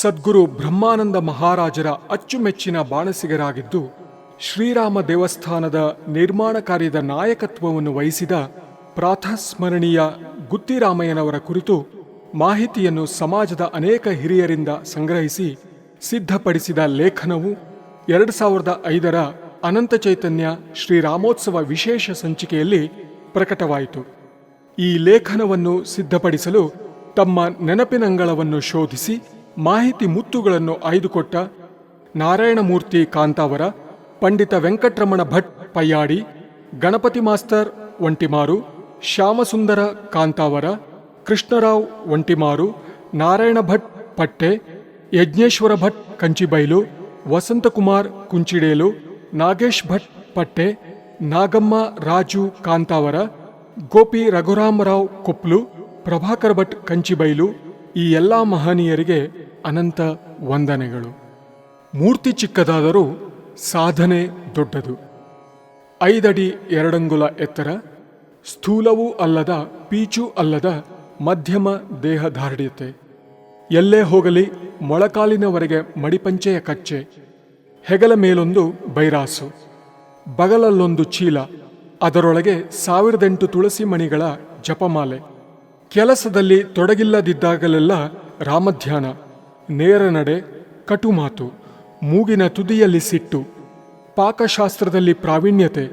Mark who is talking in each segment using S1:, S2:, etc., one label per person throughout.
S1: ಸದ್ಗುರು ಬ್ರಹ್ಮಾನಂದ ಮಹಾರಾಜರ ಅಚ್ಚುಮೆಚ್ಚಿನ ಬಾಣಸಿಗರಾಗಿದ್ದು, ಶ್ರೀರಾಮ ದೇವಸ್ಥಾನದ ನಿರ್ಮಾಣ ಕಾರ್ಯದ ನಾಯಕತ್ವವನ್ನು ವಹಿಸಿದ ಪ್ರಾಥಸ್ಮರಣೀಯ ಗುತ್ತಿರಾಮಯ್ಯನವರ ಕುರಿತು ಮಾಹಿತಿಯನ್ನು ಸಮಾಜದ ಅನೇಕ ಹಿರಿಯರಿಂದ ಸಂಗ್ರಹಿಸಿ ಸಿದ್ಧಪಡಿಸಿದ ಲೇಖನವು ಎರಡು ಸಾವಿರದ ಐದರ ಅನಂತ ಚೈತನ್ಯ ಶ್ರೀರಾಮೋತ್ಸವ ವಿಶೇಷ ಸಂಚಿಕೆಯಲ್ಲಿ ಪ್ರಕಟವಾಯಿತು. ಈ ಲೇಖನವನ್ನು ಸಿದ್ಧಪಡಿಸಲು ತಮ್ಮ ನೆನಪಿನಂಗಳವನ್ನು ಶೋಧಿಸಿ ಮಾಹಿತಿ ಮುತ್ತುಗಳನ್ನು ಆಯ್ದುಕೊಟ್ಟ ನಾರಾಯಣಮೂರ್ತಿ ಕಾಂತಾವರ, ಪಂಡಿತ ವೆಂಕಟರಮಣ ಭಟ್ ಪಯ್ಯಾಡಿ, ಗಣಪತಿ ಮಾಸ್ತರ್ ಒಂಟಿಮಾರು, ಶ್ಯಾಮಸುಂದರ ಕಾಂತಾವರ, ಕೃಷ್ಣರಾವ್ ಒಂಟಿಮಾರು, ನಾರಾಯಣ ಭಟ್ ಪಟ್ಟೆ, ಯಜ್ಞೇಶ್ವರ ಭಟ್ ಕಂಚಿಬೈಲು, ವಸಂತಕುಮಾರ್ ಕುಂಚಿಡೇಲು, ನಾಗೇಶ್ ಭಟ್ ಪಟ್ಟೆ, ನಾಗಮ್ಮ ರಾಜು ಕಾಂತಾವರ, ಗೋಪಿ ರಘುರಾಮರಾವ್ ಕೊಪ್ಲು, ಪ್ರಭಾಕರ್ ಭಟ್ ಕಂಚಿಬೈಲು ಈ ಎಲ್ಲ ಮಹನೀಯರಿಗೆ ಅನಂತ ವಂದನೆಗಳು. ಮೂರ್ತಿ ಚಿಕ್ಕದಾದರೂ ಸಾಧನೆ ದೊಡ್ಡದು. ಐದಡಿ ಎರಡಂಗುಲ ಎತ್ತರ, ಸ್ಥೂಲವೂ ಅಲ್ಲದ ಪೀಚೂ ಅಲ್ಲದ ಮಧ್ಯಮ ದೇಹದಾರ್ಢ್ಯತೆ ಎಲ್ಲೇ ಹೋಗಲಿ, ಮೊಳಕಾಲಿನವರೆಗೆ ಮಡಿಪಂಚೆಯ ಕಚ್ಚೆ, ಹೆಗಲ ಮೇಲೊಂದು ಬೈರಾಸು, ಬಗಲಲ್ಲೊಂದು ಚೀಲ, ಅದರೊಳಗೆ ಸಾವಿರದೆಂಟು ತುಳಸಿ ಮಣಿಗಳ ಜಪಮಾಲೆ. ಕೆಲಸದಲ್ಲಿ ತೊಡಗಿಲ್ಲದಿದ್ದಾಗಲೆಲ್ಲ ರಾಮಧ್ಯಾನ. ನೇರ ನಡೆ, ಕಟುಮಾತು, ಮೂಗಿನ ತುದಿಯಲ್ಲಿ ಸಿಟ್ಟು, ಪಾಕಶಾಸ್ತ್ರದಲ್ಲಿ ಪ್ರಾವೀಣ್ಯತೆ,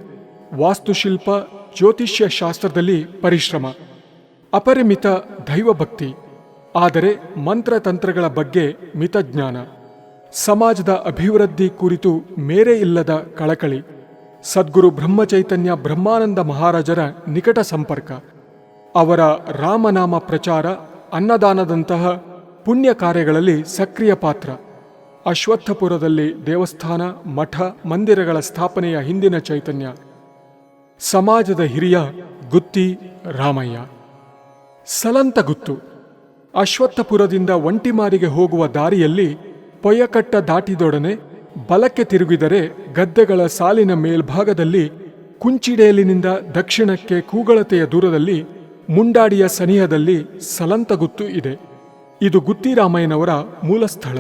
S1: ವಾಸ್ತುಶಿಲ್ಪ ಜ್ಯೋತಿಷ್ಯ ಶಾಸ್ತ್ರದಲ್ಲಿ ಪರಿಶ್ರಮ, ಅಪರಿಮಿತ ದೈವಭಕ್ತಿ, ಆದರೆ ಮಂತ್ರತಂತ್ರಗಳ ಬಗ್ಗೆ ಮಿತಜ್ಞಾನ, ಸಮಾಜದ ಅಭಿವೃದ್ಧಿ ಕುರಿತು ಮೇರೆ ಇಲ್ಲದ ಕಳಕಳಿ, ಸದ್ಗುರು ಬ್ರಹ್ಮಚೈತನ್ಯ ಬ್ರಹ್ಮಾನಂದ ಮಹಾರಾಜರ ನಿಕಟ ಸಂಪರ್ಕ, ಅವರ ರಾಮನಾಮ ಪ್ರಚಾರ ಅನ್ನದಾನದಂತಹ ಪುಣ್ಯ ಕಾರ್ಯಗಳಲ್ಲಿ ಸಕ್ರಿಯ ಪಾತ್ರ. ಅಶ್ವತ್ಥಪುರದಲ್ಲಿ ದೇವಸ್ಥಾನ, ಮಠ, ಮಂದಿರಗಳ ಸ್ಥಾಪನೆಯ ಹಿಂದಿನ ಚೈತನ್ಯ. ಸಮಾಜದ ಹಿರಿಯ ಗುತ್ತಿ ರಾಮಯ್ಯ. ಸಲಂತ ಗುತ್ತು. ಅಶ್ವತ್ಥಪುರದಿಂದ ಒಂಟಿಮಾರಿಗೆ ಹೋಗುವ ದಾರಿಯಲ್ಲಿ ಪೊಯ್ಯಕಟ್ಟ ದಾಟಿದೊಡನೆ ಬಲಕ್ಕೆ ತಿರುಗಿದರೆ ಗದ್ದೆಗಳ ಸಾಲಿನ ಮೇಲ್ಭಾಗದಲ್ಲಿ ಕುಂಚಿಡೇಲಿನಿಂದ ದಕ್ಷಿಣಕ್ಕೆ ಕೂಗಳತೆಯ ದೂರದಲ್ಲಿ ಮುಂಡಾಡಿಯ ಸನಿಹದಲ್ಲಿ ಸಲಂತಗುತ್ತು ಇದೆ. ಇದು ಗುತ್ತಿರಾಮಯ್ಯನವರ ಮೂಲಸ್ಥಳ.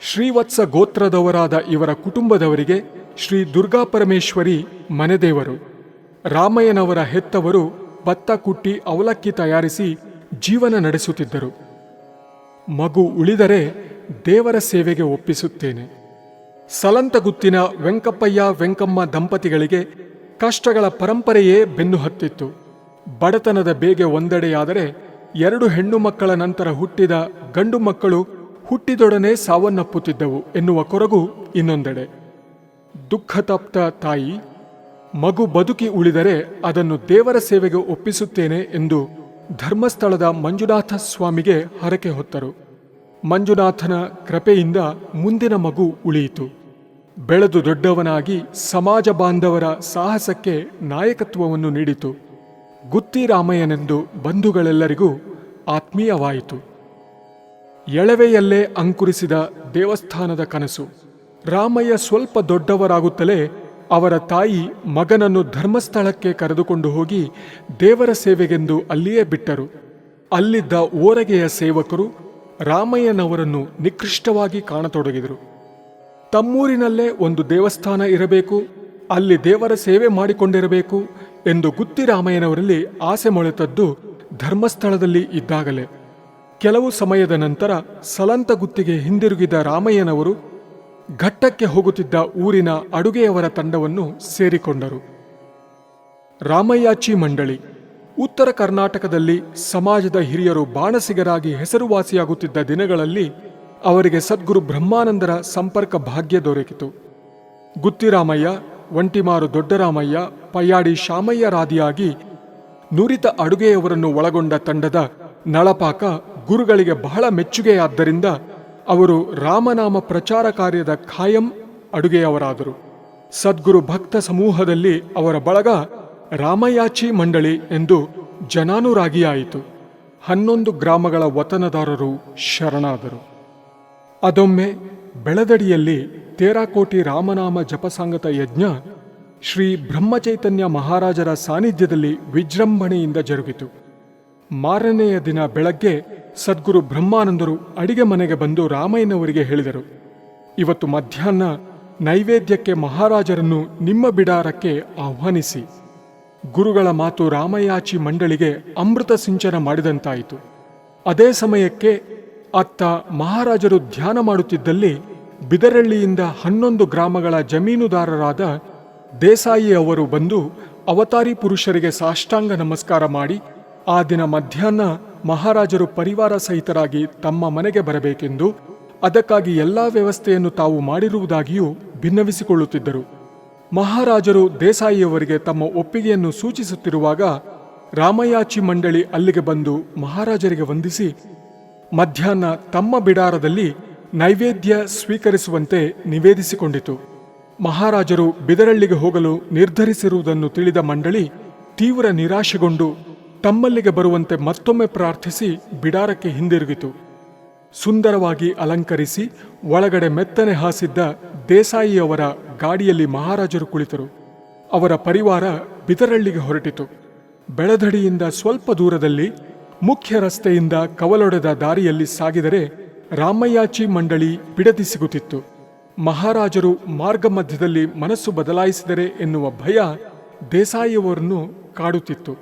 S1: ಶ್ರೀವತ್ಸ ಗೋತ್ರದವರಾದ ಇವರ ಕುಟುಂಬದವರಿಗೆ ಶ್ರೀ ದುರ್ಗಾಪರಮೇಶ್ವರಿ ಮನೆದೇವರು. ರಾಮಯ್ಯನವರ ಹೆತ್ತವರು ಭತ್ತ ಕುಟ್ಟಿ ಅವಲಕ್ಕಿ ತಯಾರಿಸಿ ಜೀವನ ನಡೆಸುತ್ತಿದ್ದರು. ಮಗು ಉಳಿದರೆ ದೇವರ ಸೇವೆಗೆ ಒಪ್ಪಿಸುತ್ತೇನೆ. ಸಲಂತಗುತ್ತಿನ ವೆಂಕಪ್ಪಯ್ಯ ವೆಂಕಮ್ಮ ದಂಪತಿಗಳಿಗೆ ಕಷ್ಟಗಳ ಪರಂಪರೆಯೇ ಬೆನ್ನು ಹತ್ತಿತ್ತು. ಬಡತನದ ಬೇಗೆ ಒಂದೆಡೆಯಾದರೆ ಎರಡು ಹೆಣ್ಣು ಮಕ್ಕಳ ನಂತರ ಹುಟ್ಟಿದ ಗಂಡು ಮಕ್ಕಳು ಹುಟ್ಟಿದೊಡನೆ ಸಾವನ್ನಪ್ಪುತ್ತಿದ್ದವು ಎನ್ನುವ ಕೊರಗು ಇನ್ನೊಂದೆಡೆ. ದುಃಖತಪ್ತ ತಾಯಿ, ಮಗು ಬದುಕಿ ಉಳಿದರೆ ಅದನ್ನು ದೇವರ ಸೇವೆಗೆ ಒಪ್ಪಿಸುತ್ತೇನೆ ಎಂದು ಧರ್ಮಸ್ಥಳದ ಮಂಜುನಾಥ ಸ್ವಾಮಿಗೆ ಹರಕೆ ಹೊತ್ತರು. ಮಂಜುನಾಥನ ಕೃಪೆಯಿಂದ ಮುಂದಿನ ಮಗು ಉಳಿಯಿತು. ಬೆಳೆದು ದೊಡ್ಡವನಾಗಿ ಸಮಾಜ ಬಾಂಧವರ ಸಾಹಸಕ್ಕೆ ನಾಯಕತ್ವವನ್ನು ನೀಡಿತು. ಗುತ್ತಿರಾಮಯ್ಯನೆಂದು ಬಂಧುಗಳೆಲ್ಲರಿಗೂ ಆತ್ಮೀಯವಾಯಿತು. ಎಳವೆಯಲ್ಲೇ ಅಂಕುರಿಸಿದ ದೇವಸ್ಥಾನದ ಕನಸು. ರಾಮಯ್ಯ ಸ್ವಲ್ಪ ದೊಡ್ಡವರಾಗುತ್ತಲೇ ಅವರ ತಾಯಿ ಮಗನನ್ನು ಧರ್ಮಸ್ಥಳಕ್ಕೆ ಕರೆದುಕೊಂಡು ಹೋಗಿ ದೇವರ ಸೇವೆಗೆಂದು ಅಲ್ಲಿಯೇ ಬಿಟ್ಟರು. ಅಲ್ಲಿದ್ದ ಓರಗೆಯ ಸೇವಕರು ರಾಮಯ್ಯನವರನ್ನು ನಿಕೃಷ್ಟವಾಗಿ ಕಾಣತೊಡಗಿದರು. ತಮ್ಮೂರಿನಲ್ಲೇ ಒಂದು ದೇವಸ್ಥಾನ ಇರಬೇಕು, ಅಲ್ಲಿ ದೇವರ ಸೇವೆ ಮಾಡಿಕೊಂಡಿರಬೇಕು ಎಂದು ಗುತ್ತಿ ರಾಮಯ್ಯನವರಲ್ಲಿ ಆಸೆ ಮೊಳೆತದ್ದು ಧರ್ಮಸ್ಥಳದಲ್ಲಿ ಇದ್ದಾಗಲೇ. ಕೆಲವು ಸಮಯದ ನಂತರ ಸಲಂತ ಗುತ್ತಿಗೆ ಹಿಂದಿರುಗಿದ ರಾಮಯ್ಯನವರು ಘಟ್ಟಕ್ಕೆ ಹೋಗುತ್ತಿದ್ದ ಊರಿನ ಅಡುಗೆಯವರ ತಂಡವನ್ನು ಸೇರಿಕೊಂಡರು. ರಾಮಯ್ಯಾಚಿ ಮಂಡಳಿ ಉತ್ತರ ಕರ್ನಾಟಕದಲ್ಲಿ ಸಮಾಜದ ಹಿರಿಯರು ಬಾಣಸಿಗರಾಗಿ ಹೆಸರುವಾಸಿಯಾಗುತ್ತಿದ್ದ ದಿನಗಳಲ್ಲಿ ಅವರಿಗೆ ಸದ್ಗುರು ಬ್ರಹ್ಮಾನಂದರ ಸಂಪರ್ಕ ಭಾಗ್ಯ ದೊರಕಿತು. ಗುತ್ತಿರಾಮಯ್ಯ, ಒಂಟಿಮಾರು ದೊಡ್ಡರಾಮಯ್ಯ, ಪಯ್ಯಾಡಿ ಶಾಮಯ್ಯರಾದಿಯಾಗಿ ನುರಿತ ಅಡುಗೆಯವರನ್ನು ಒಳಗೊಂಡ ತಂಡದ ನಳಪಾಕ ಗುರುಗಳಿಗೆ ಬಹಳ ಮೆಚ್ಚುಗೆಯಾದ್ದರಿಂದ ಅವರು ರಾಮನಾಮ ಪ್ರಚಾರ ಕಾರ್ಯದ ಖಾಯಂ ಅಡುಗೆಯವರಾದರು. ಸದ್ಗುರು ಭಕ್ತ ಸಮೂಹದಲ್ಲಿ ಅವರ ಬಳಗ ರಾಮಯಾಚಿ ಮಂಡಳಿ ಎಂದು ಜನಾನುರಾಗಿಯಾಯಿತು. ಹನ್ನೊಂದು ಗ್ರಾಮಗಳ ವತನದಾರರು ಶರಣಾದರು. ಅದೊಮ್ಮೆ ಬೆಳದಡಿಯಲ್ಲಿ ತೇರಾಕೋಟಿ ರಾಮನಾಮ ಜಪಸಾಂಗತ ಯಜ್ಞ ಶ್ರೀ ಬ್ರಹ್ಮಚೈತನ್ಯ ಮಹಾರಾಜರ ಸಾನ್ನಿಧ್ಯದಲ್ಲಿ ವಿಜೃಂಭಣೆಯಿಂದ ಜರುಗಿತು. ಮಾರನೆಯ ದಿನ ಬೆಳಗ್ಗೆ ಸದ್ಗುರು ಬ್ರಹ್ಮಾನಂದರು ಅಡಿಗೆ ಮನೆಗೆ ಬಂದು ರಾಮಯ್ಯನವರಿಗೆ ಹೇಳಿದರು. ಇವತ್ತು ಮಧ್ಯಾಹ್ನ ನೈವೇದ್ಯಕ್ಕೆ ಮಹಾರಾಜರನ್ನು ನಿಮ್ಮ ಬಿಡಾರಕ್ಕೆ ಆಹ್ವಾನಿಸಿ. ಗುರುಗಳ ಮಾತು ರಾಮಯಾಚಿ ಮಂಡಳಿಗೆ ಅಮೃತ ಸಿಂಚನ ಮಾಡಿದಂತಾಯಿತು. ಅದೇ ಸಮಯಕ್ಕೆ ಅತ್ತ ಮಹಾರಾಜರು ಧ್ಯಾನ ಮಾಡುತ್ತಿದ್ದಲ್ಲಿ ಬಿದರಳ್ಳಿಯಿಂದ ಹನ್ನೊಂದು ಗ್ರಾಮಗಳ ಜಮೀನುದಾರರಾದ ದೇಸಾಯಿ ಅವರು ಬಂದು ಅವತಾರಿ ಪುರುಷರಿಗೆ ಸಾಷ್ಟಾಂಗ ನಮಸ್ಕಾರ ಮಾಡಿ ಆ ದಿನ ಮಧ್ಯಾಹ್ನ ಮಹಾರಾಜರು ಪರಿವಾರ ಸಹಿತರಾಗಿ ತಮ್ಮ ಮನೆಗೆ ಬರಬೇಕೆಂದು ಅದಕ್ಕಾಗಿ ಎಲ್ಲಾ ವ್ಯವಸ್ಥೆಯನ್ನು ತಾವು ಮಾಡಿರುವುದಾಗಿಯೂ ಭಿನ್ನವಿಸಿಕೊಳ್ಳುತ್ತಿದ್ದರು. ಮಹಾರಾಜರು ದೇಸಾಯಿಯವರಿಗೆ ತಮ್ಮ ಒಪ್ಪಿಗೆಯನ್ನು ಸೂಚಿಸುತ್ತಿರುವಾಗ ರಾಮಯಾಚಿ ಮಂಡಳಿ ಅಲ್ಲಿಗೆ ಬಂದು ಮಹಾರಾಜರಿಗೆ ವಂದಿಸಿ, ಮಧ್ಯಾಹ್ನ ತಮ್ಮ ಬಿಡಾರದಲ್ಲಿ ನೈವೇದ್ಯ ಸ್ವೀಕರಿಸುವಂತೆ ನಿವೇದಿಸಿಕೊಂಡಿತು. ಮಹಾರಾಜರು ಬಿದರಳ್ಳಿಗೆ ಹೋಗಲು ನಿರ್ಧರಿಸಿರುವುದನ್ನು ತಿಳಿದ ಮಂಡಳಿ ತೀವ್ರ ನಿರಾಶೆಗೊಂಡು ತಮ್ಮಲ್ಲಿಗೆ ಬರುವಂತೆ ಮತ್ತೊಮ್ಮೆ ಪ್ರಾರ್ಥಿಸಿ ಬಿಡಾರಕ್ಕೆ ಹಿಂದಿರುಗಿತು. ಸುಂದರವಾಗಿ ಅಲಂಕರಿಸಿ ಒಳಗಡೆ ಮೆತ್ತನೆ ಹಾಸಿದ್ದ ದೇಸಾಯಿಯವರ ಗಾಡಿಯಲ್ಲಿ ಮಹಾರಾಜರು ಕುಳಿತರು. ಅವರ ಪರಿವಾರ ಬಿದರಳ್ಳಿಗೆ ಹೊರಟಿತು. ಬೆಳದಡಿಯಿಂದ ಸ್ವಲ್ಪ ದೂರದಲ್ಲಿ ಮುಖ್ಯ ರಸ್ತೆಯಿಂದ ಕವಲೊಡೆದ ದಾರಿಯಲ್ಲಿ ಸಾಗಿದರೆ ರಾಮಯ್ಯಾಚಿ ಮಂಡಳಿ ಬಿಡದಿ ಸಿಗುತ್ತಿತ್ತು. ಮಹಾರಾಜರು ಮಾರ್ಗ ಮಧ್ಯದಲ್ಲಿ ಮನಸ್ಸು ಬದಲಾಯಿಸಿದರೆ ಎನ್ನುವ ಭಯ ದೇಸಾಯಿಯವರನ್ನು ಕಾಡುತ್ತಿತ್ತು.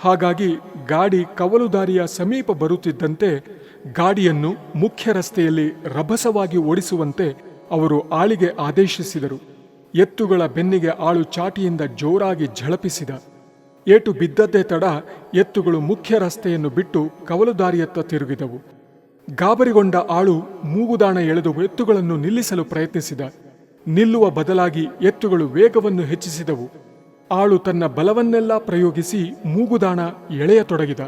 S1: ಹಾಗಾಗಿ ಗಾಡಿ ಕವಲು ದಾರಿಯ ಸಮೀಪ ಬರುತ್ತಿದ್ದಂತೆ ಗಾಡಿಯನ್ನು ಮುಖ್ಯ ರಸ್ತೆಯಲ್ಲಿ ರಭಸವಾಗಿ ಓಡಿಸುವಂತೆ ಅವರು ಆಳಿಗೆ ಆದೇಶಿಸಿದರು. ಎತ್ತುಗಳ ಬೆನ್ನಿಗೆ ಆಳು ಚಾಟಿಯಿಂದ ಜೋರಾಗಿ ಝಳಪಿಸಿದ. ಏಟು ಬಿದ್ದದ್ದೇ ತಡ ಎತ್ತುಗಳು ಮುಖ್ಯ ರಸ್ತೆಯನ್ನು ಬಿಟ್ಟು ಕವಲು ದಾರಿಯತ್ತ ತಿರುಗಿದವು. ಗಾಬರಿಗೊಂಡ ಆಳು ಮೂಗುದಾಣ ಎಳೆದು ಎತ್ತುಗಳನ್ನು ನಿಲ್ಲಿಸಲು ಪ್ರಯತ್ನಿಸಿದ. ನಿಲ್ಲುವ ಬದಲಾಗಿ ಎತ್ತುಗಳು ವೇಗವನ್ನು ಹೆಚ್ಚಿಸಿದವು. ಆಳು ತನ್ನ ಬಲವನ್ನೆಲ್ಲ ಪ್ರಯೋಗಿಸಿ ಮೂಗುದಾಣ ಎಳೆಯತೊಡಗಿದ.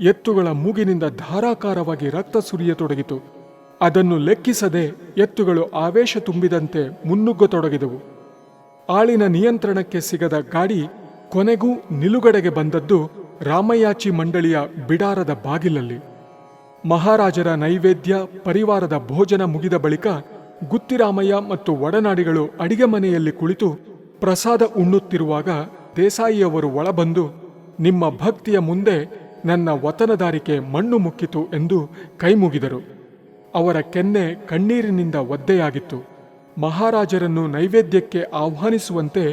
S1: ಎತ್ತುಗಳ ಮೂಗಿನಿಂದ ಧಾರಾಕಾರವಾಗಿ ರಕ್ತ ಸುರಿಯತೊಡಗಿತು. ಅದನ್ನು ಲೆಕ್ಕಿಸದೆ ಎತ್ತುಗಳು ಆವೇಶ ತುಂಬಿದಂತೆ ಮುನ್ನುಗ್ಗತೊಡಗಿದವು. ಆಳಿನ ನಿಯಂತ್ರಣಕ್ಕೆ ಸಿಗದ ಗಾಡಿ ಕೊನೆಗೂ ನಿಲುಗಡೆಗೆ ಬಂದದ್ದು ರಾಮಯಾಚಿ ಮಂಡಳಿಯ ಬಿಡಾರದ ಬಾಗಿಲಲ್ಲಿ. ಮಹಾರಾಜರ ನೈವೇದ್ಯ, ಪರಿವಾರದ ಭೋಜನ ಮುಗಿದ ಬಳಿಕ ಗುತ್ತಿರಾಮಯ್ಯ ಮತ್ತು ಒಡನಾಡಿಗಳು ಅಡಿಗೆ ಮನೆಯಲ್ಲಿ ಕುಳಿತು ಪ್ರಸಾದ ಉಣ್ಣುತ್ತಿರುವಾಗ ದೇಸಾಯಿಯವರು ಒಳಬಂದು, ನಿಮ್ಮ ಭಕ್ತಿಯ ಮುಂದೆ ನನ್ನ ವತನದಾರಿಕೆ ಮಣ್ಣು ಮುಕ್ಕಿತು ಎಂದು ಕೈಮುಗಿದರು. ಅವರ ಕೆನ್ನೆ ಕಣ್ಣೀರಿನಿಂದ ಒದ್ದೆಯಾಗಿತ್ತು. ಮಹಾರಾಜರನ್ನು ನೈವೇದ್ಯಕ್ಕೆ ಆಹ್ವಾನಿಸುವಂತೆ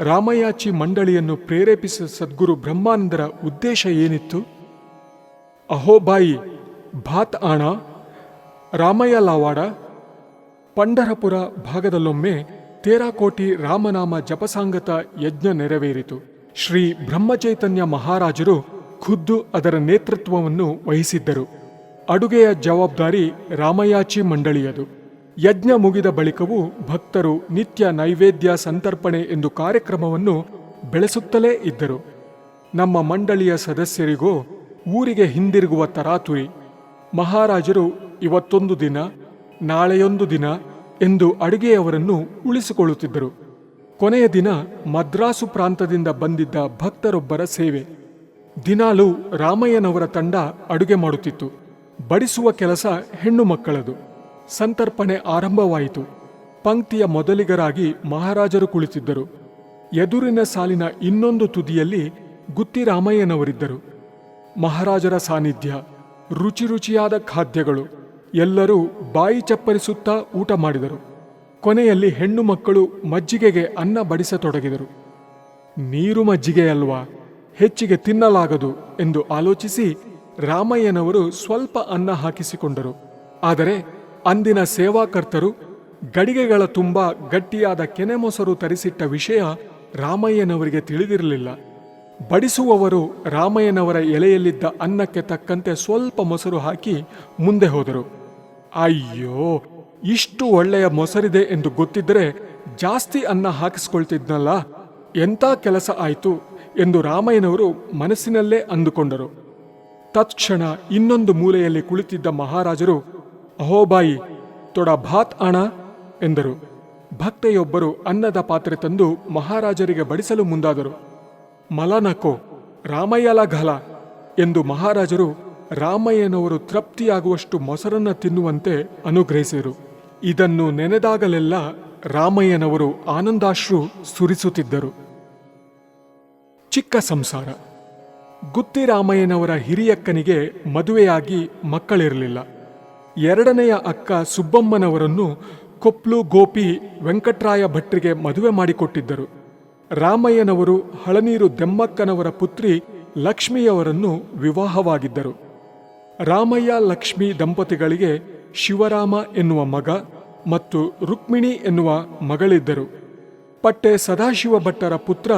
S1: ರಾಮಯಾಚಿ ಮಂಡಳಿಯನ್ನು ಪ್ರೇರೇಪಿಸಿದ ಸದ್ಗುರು ಬ್ರಹ್ಮಾನಂದರ ಉದ್ದೇಶ ಏನಿತ್ತು? ಅಹೋಬಾಯಿ ಭಾತ್ ಆಣ, ರಾಮಯ್ಯ ಲಾವಾಡ, ಪಂಡರಪುರ ಭಾಗದಲ್ಲೊಮ್ಮೆ ತೇರಾಕೋಟಿ ರಾಮನಾಮ ಜಪಸಾಂಗತ ಯಜ್ಞ ನೆರವೇರಿತು. ಶ್ರೀ ಬ್ರಹ್ಮಚೈತನ್ಯ ಮಹಾರಾಜರು ಖುದ್ದು ಅದರ ನೇತೃತ್ವವನ್ನು ವಹಿಸಿದ್ದರು. ಅಡುಗೆಯ ಜವಾಬ್ದಾರಿ ರಾಮಯಾಚಿ ಮಂಡಳಿಯದು. ಯಜ್ಞ ಮುಗಿದ ಬಳಿಕವೂ ಭಕ್ತರು ನಿತ್ಯ ನೈವೇದ್ಯ ಸಂತರ್ಪಣೆ ಎಂದು ಕಾರ್ಯಕ್ರಮವನ್ನು ಬೆಳೆಸುತ್ತಲೇ ಇದ್ದರು. ನಮ್ಮ ಮಂಡಳಿಯ ಸದಸ್ಯರಿಗೂ, ಊರಿಗೆ ಹಿಂದಿರುಗುವ ತರಾತುರಿ ಮಹಾರಾಜರು ಇವತ್ತೊಂದು ದಿನ, ನಾಳೆಯೊಂದು ದಿನ ಎಂದು ಅಡುಗೆಯವರನ್ನು ಉಳಿಸಿಕೊಳ್ಳುತ್ತಿದ್ದರು. ಕೊನೆಯ ದಿನ ಮದ್ರಾಸು ಪ್ರಾಂತದಿಂದ ಬಂದಿದ್ದ ಭಕ್ತರೊಬ್ಬರ ಸೇವೆ. ದಿನಾಲೂ ರಾಮಯ್ಯನವರ ತಂಡ ಅಡುಗೆ ಮಾಡುತ್ತಿತ್ತು. ಬಡಿಸುವ ಕೆಲಸ ಹೆಣ್ಣು ಮಕ್ಕಳದು. ಸಂತರ್ಪಣೆ ಆರಂಭವಾಯಿತು. ಪಂಕ್ತಿಯ ಮೊದಲಿಗರಾಗಿ ಮಹಾರಾಜರು ಕುಳಿತಿದ್ದರು. ಎದುರಿನ ಸಾಲಿನ ಇನ್ನೊಂದು ತುದಿಯಲ್ಲಿ ಗುತ್ತಿರಾಮಯ್ಯನವರಿದ್ದರು. ಮಹಾರಾಜರ ಸಾನ್ನಿಧ್ಯ ರುಚಿ ರುಚಿಯಾದ ಖಾದ್ಯಗಳು ಎಲ್ಲರೂ ಬಾಯಿ ಚಪ್ಪರಿಸುತ್ತಾ ಊಟ ಮಾಡಿದರು. ಕೊನೆಯಲ್ಲಿ ಹೆಣ್ಣು ಮಕ್ಕಳು ಮಜ್ಜಿಗೆಗೆ ಅನ್ನ ಬಡಿಸತೊಡಗಿದರು. ನೀರು ಮಜ್ಜಿಗೆಯಲ್ವಾ ಹೆಚ್ಚಿಗೆ ತಿನ್ನಲಾಗದು ಎಂದು ಆಲೋಚಿಸಿ ರಾಮಯ್ಯನವರು ಸ್ವಲ್ಪ ಅನ್ನ ಹಾಕಿಸಿಕೊಂಡರು. ಆದರೆ ಅಂದಿನ ಸೇವಾಕರ್ತರು ಗಡಿಗೆಗಳ ತುಂಬ ಗಟ್ಟಿಯಾದ ಕೆನೆಮೊಸರು ತರಿಸಿಟ್ಟ ವಿಷಯ ರಾಮಯ್ಯನವರಿಗೆ ತಿಳಿದಿರಲಿಲ್ಲ. ಬಡಿಸುವವರು ರಾಮಯ್ಯನವರ ಎಲೆಯಲ್ಲಿದ್ದ ಅನ್ನಕ್ಕೆ ತಕ್ಕಂತೆ ಸ್ವಲ್ಪ ಮೊಸರು ಹಾಕಿ ಮುಂದೆ ಹೋದರು. ಅಯ್ಯೋ, ಇಷ್ಟು ಒಳ್ಳೆಯ ಮೊಸರಿದೆ ಎಂದು ಗೊತ್ತಿದ್ದರೆ ಜಾಸ್ತಿ ಅನ್ನ ಹಾಕಿಸ್ಕೊಳ್ತಿದ್ನಲ್ಲ, ಎಂಥ ಕೆಲಸ ಆಯಿತು ಎಂದು ರಾಮಯ್ಯನವರು ಮನಸ್ಸಿನಲ್ಲೇ ಅಂದುಕೊಂಡರು. ತತ್ಕ್ಷಣ ಇನ್ನೊಂದು ಮೂಲೆಯಲ್ಲಿ ಕುಳಿತಿದ್ದ ಮಹಾರಾಜರು ಅಹೋಬಾಯಿ ತೊಡ ಭಾತ್ ಅಣ, ಎಂದರು. ಭಕ್ತೆಯೊಬ್ಬರು ಅನ್ನದ ಪಾತ್ರೆ ತಂದು ಮಹಾರಾಜರಿಗೆ ಬಡಿಸಲು ಮುಂದಾದರು. ಮಲನಕೋ ರಾಮಯ್ಯಲ ಘಲ ಎಂದು ಮಹಾರಾಜರು ರಾಮಯ್ಯನವರು ತೃಪ್ತಿಯಾಗುವಷ್ಟು ಮೊಸರನ್ನ ತಿನ್ನುವಂತೆ ಅನುಗ್ರಹಿಸಿದರು. ಇದನ್ನು ನೆನೆದಾಗಲೆಲ್ಲ ರಾಮಯ್ಯನವರು ಆನಂದಾಶ್ರು ಸುರಿಸುತ್ತಿದ್ದರು. ಚಿಕ್ಕ ಸಂಸಾರ. ಗುತ್ತಿರಾಮಯ್ಯನವರ ಹಿರಿಯಕ್ಕನಿಗೆ ಮದುವೆಯಾಗಿ ಮಕ್ಕಳಿರಲಿಲ್ಲ. ಎರಡನೆಯ ಅಕ್ಕ ಸುಬ್ಬಮ್ಮನವರನ್ನು ಕೊಪ್ಲು ಗೋಪಿ ವೆಂಕಟರಾಯ ಭಟ್ರಿಗೆ ಮದುವೆ ಮಾಡಿಕೊಟ್ಟಿದ್ದರು. ರಾಮಯ್ಯನವರು ಹಳನೀರು ದೆಮ್ಮಕ್ಕನವರ ಪುತ್ರಿ ಲಕ್ಷ್ಮಿಯವರನ್ನು ವಿವಾಹವಾಗಿದ್ದರು. ರಾಮಯ್ಯ ಲಕ್ಷ್ಮಿ ದಂಪತಿಗಳಿಗೆ ಶಿವರಾಮ ಎನ್ನುವ ಮಗ ಮತ್ತು ರುಕ್ಮಿಣಿ ಎನ್ನುವ ಮಗಳಿದ್ದರು. ಪಟ್ಟೆ ಸದಾಶಿವ ಭಟ್ಟರ ಪುತ್ರ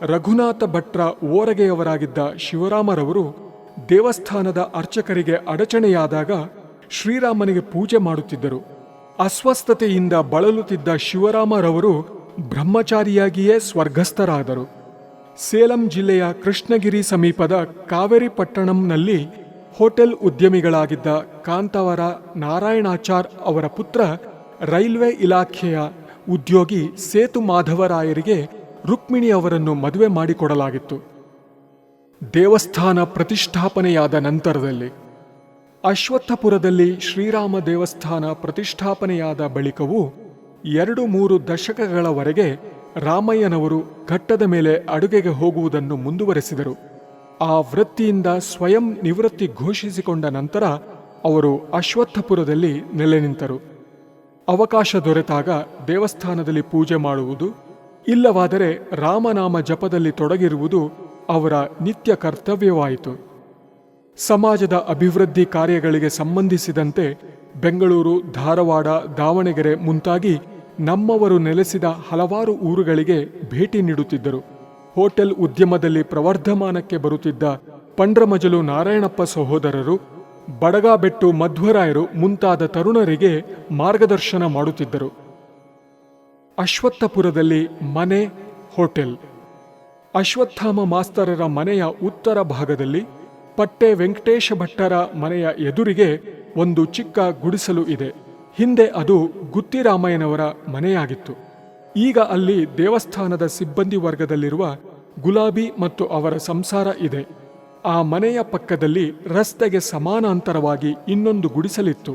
S1: ರಘುನಾಥ ಭಟ್ರ ಓರಗೆಯವರಾಗಿದ್ದ ಶಿವರಾಮರವರು ದೇವಸ್ಥಾನದ ಅರ್ಚಕರಿಗೆ ಅಡಚಣೆಯಾದಾಗ ಶ್ರೀರಾಮನಿಗೆ ಪೂಜೆ ಮಾಡುತ್ತಿದ್ದರು. ಅಸ್ವಸ್ಥತೆಯಿಂದ ಬಳಲುತ್ತಿದ್ದ ಶಿವರಾಮರವರು ಬ್ರಹ್ಮಚಾರಿಯಾಗಿಯೇ ಸ್ವರ್ಗಸ್ಥರಾದರು. ಸೇಲಂ ಜಿಲ್ಲೆಯ ಕೃಷ್ಣಗಿರಿ ಸಮೀಪದ ಕಾವೇರಿ ಪಟ್ಟಣಂನಲ್ಲಿ ಹೋಟೆಲ್ ಉದ್ಯಮಿಗಳಾಗಿದ್ದ ಕಾಂತವರ ನಾರಾಯಣಾಚಾರ್ ಅವರ ಪುತ್ರ ರೈಲ್ವೆ ಇಲಾಖೆಯ ಉದ್ಯೋಗಿ ಸೇತು ಮಾಧವರಾಯರಿಗೆ ರುಕ್ಮಿಣಿ ಅವರನ್ನು ಮದುವೆ ಮಾಡಿಕೊಡಲಾಗಿತ್ತು. ದೇವಸ್ಥಾನ ಪ್ರತಿಷ್ಠಾಪನೆಯಾದ ನಂತರದಲ್ಲಿ ಅಶ್ವತ್ಥಪುರದಲ್ಲಿ ಶ್ರೀರಾಮ ದೇವಸ್ಥಾನ ಪ್ರತಿಷ್ಠಾಪನೆಯಾದ ಬಳಿಕವೂ ಎರಡು ಮೂರು ದಶಕಗಳವರೆಗೆ ರಾಮಯ್ಯನವರು ಘಟ್ಟದ ಮೇಲೆ ಅಡುಗೆಗೆ ಹೋಗುವುದನ್ನು ಮುಂದುವರೆಸಿದರು. ಆ ವೃತ್ತಿಯಿಂದ ಸ್ವಯಂ ನಿವೃತ್ತಿ ಘೋಷಿಸಿಕೊಂಡ ನಂತರ ಅವರು ಅಶ್ವತ್ಥಪುರದಲ್ಲಿ ನೆಲೆ ನಿಂತರು. ಅವಕಾಶ ದೊರೆತಾಗ ದೇವಸ್ಥಾನದಲ್ಲಿ ಪೂಜೆ ಮಾಡುವುದು, ಇಲ್ಲವಾದರೆ ರಾಮನಾಮ ಜಪದಲ್ಲಿ ತೊಡಗಿರುವುದು ಅವರ ನಿತ್ಯ ಕರ್ತವ್ಯವಾಯಿತು. ಸಮಾಜದ ಅಭಿವೃದ್ಧಿ ಕಾರ್ಯಗಳಿಗೆ ಸಂಬಂಧಿಸಿದಂತೆ ಬೆಂಗಳೂರು, ಧಾರವಾಡ, ದಾವಣಗೆರೆ ಮುಂತಾಗಿ ನಮ್ಮವರು ನೆಲೆಸಿದ ಹಲವಾರು ಊರುಗಳಿಗೆ ಭೇಟಿ ನೀಡುತ್ತಿದ್ದರು. ಹೋಟೆಲ್ ಉದ್ಯಮದಲ್ಲಿ ಪ್ರವರ್ಧಮಾನಕ್ಕೆ ಬರುತ್ತಿದ್ದ ಪಂಡ್ರಮಜಲು ನಾರಾಯಣಪ್ಪ ಸಹೋದರರು, ಬಡಗಾಬೆಟ್ಟು ಮಧ್ವರಾಯರು ಮುಂತಾದ ತರುಣರಿಗೆ ಮಾರ್ಗದರ್ಶನ ಮಾಡುತ್ತಿದ್ದರು. ಅಶ್ವತ್ಥಪುರದಲ್ಲಿ ಮನೆ, ಹೋಟೆಲ್. ಅಶ್ವತ್ಥಾಮ ಮಾಸ್ತರರ ಮನೆಯ ಉತ್ತರ ಭಾಗದಲ್ಲಿ ಪಟ್ಟೆ ವೆಂಕಟೇಶ ಭಟ್ಟರ ಮನೆಯ ಎದುರಿಗೆ ಒಂದು ಚಿಕ್ಕ ಗುಡಿಸಲು ಇದೆ. ಹಿಂದೆ ಅದು ಗುತ್ತಿರಾಮಯ್ಯನವರ ಮನೆಯಾಗಿತ್ತು. ಈಗ ಅಲ್ಲಿ ದೇವಸ್ಥಾನದ ಸಿಬ್ಬಂದಿ ವರ್ಗದಲ್ಲಿರುವ ಗುಲಾಬಿ ಮತ್ತು ಅವರ ಸಂಸಾರ ಇದೆ. ಆ ಮನೆಯ ಪಕ್ಕದಲ್ಲಿ ರಸ್ತೆಗೆ ಸಮಾನಾಂತರವಾಗಿ ಇನ್ನೊಂದು ಗುಡಿಸಲಿತ್ತು.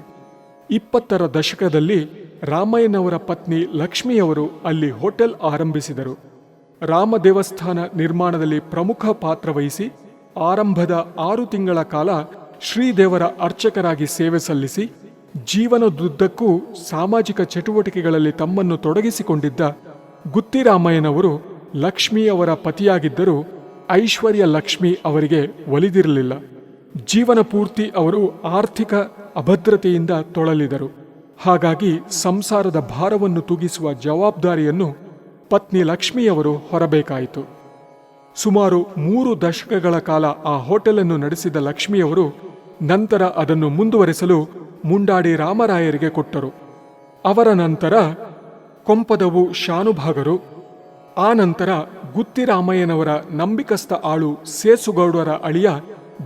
S1: ಇಪ್ಪತ್ತರ ದಶಕದಲ್ಲಿ ರಾಮಯ್ಯನವರ ಪತ್ನಿ ಲಕ್ಷ್ಮಿಯವರು ಅಲ್ಲಿ ಹೋಟೆಲ್ ಆರಂಭಿಸಿದರು. ರಾಮ ದೇವಸ್ಥಾನ ನಿರ್ಮಾಣದಲ್ಲಿ ಪ್ರಮುಖ ಪಾತ್ರ ವಹಿಸಿ ಆರಂಭದ ಆರು ತಿಂಗಳ ಕಾಲ ಶ್ರೀದೇವರ ಅರ್ಚಕರಾಗಿ ಸೇವೆ ಸಲ್ಲಿಸಿ ಜೀವನದುದ್ದಕ್ಕೂ ಸಾಮಾಜಿಕ ಚಟುವಟಿಕೆಗಳಲ್ಲಿ ತಮ್ಮನ್ನು ತೊಡಗಿಸಿಕೊಂಡಿದ್ದ ಗುತ್ತಿರಾಮಯ್ಯನವರು ಲಕ್ಷ್ಮಿಯವರ ಪತಿಯಾಗಿದ್ದರೂ ಐಶ್ವರ್ಯ ಲಕ್ಷ್ಮಿ ಅವರಿಗೆ ಒಲಿದಿರಲಿಲ್ಲ. ಜೀವನ ಪೂರ್ತಿ ಅವರು ಆರ್ಥಿಕ ಅಭದ್ರತೆಯಿಂದ ತೊಳಲಿದರು. ಹಾಗಾಗಿ ಸಂಸಾರದ ಭಾರವನ್ನು ತೂಗಿಸುವ ಜವಾಬ್ದಾರಿಯನ್ನು ಪತ್ನಿ ಲಕ್ಷ್ಮಿಯವರು ಹೊರಬೇಕಾಯಿತು. ಸುಮಾರು ಮೂರು ದಶಕಗಳ ಕಾಲ ಆ ಹೋಟೆಲನ್ನು ನಡೆಸಿದ ಲಕ್ಷ್ಮಿಯವರು ನಂತರ ಅದನ್ನು ಮುಂದುವರೆಸಲು ಮುಂಡಾಡಿ ರಾಮರಾಯರಿಗೆ ಕೊಟ್ಟರು. ಅವರ ನಂತರ ಕೊಂಪದವು ಶಾನುಭಾಗರು, ಆ ನಂತರ ಗುತ್ತಿರಾಮಯ್ಯನವರ ನಂಬಿಕಸ್ಥ ಆಳು ಸೇಸುಗೌಡರ ಅಳಿಯ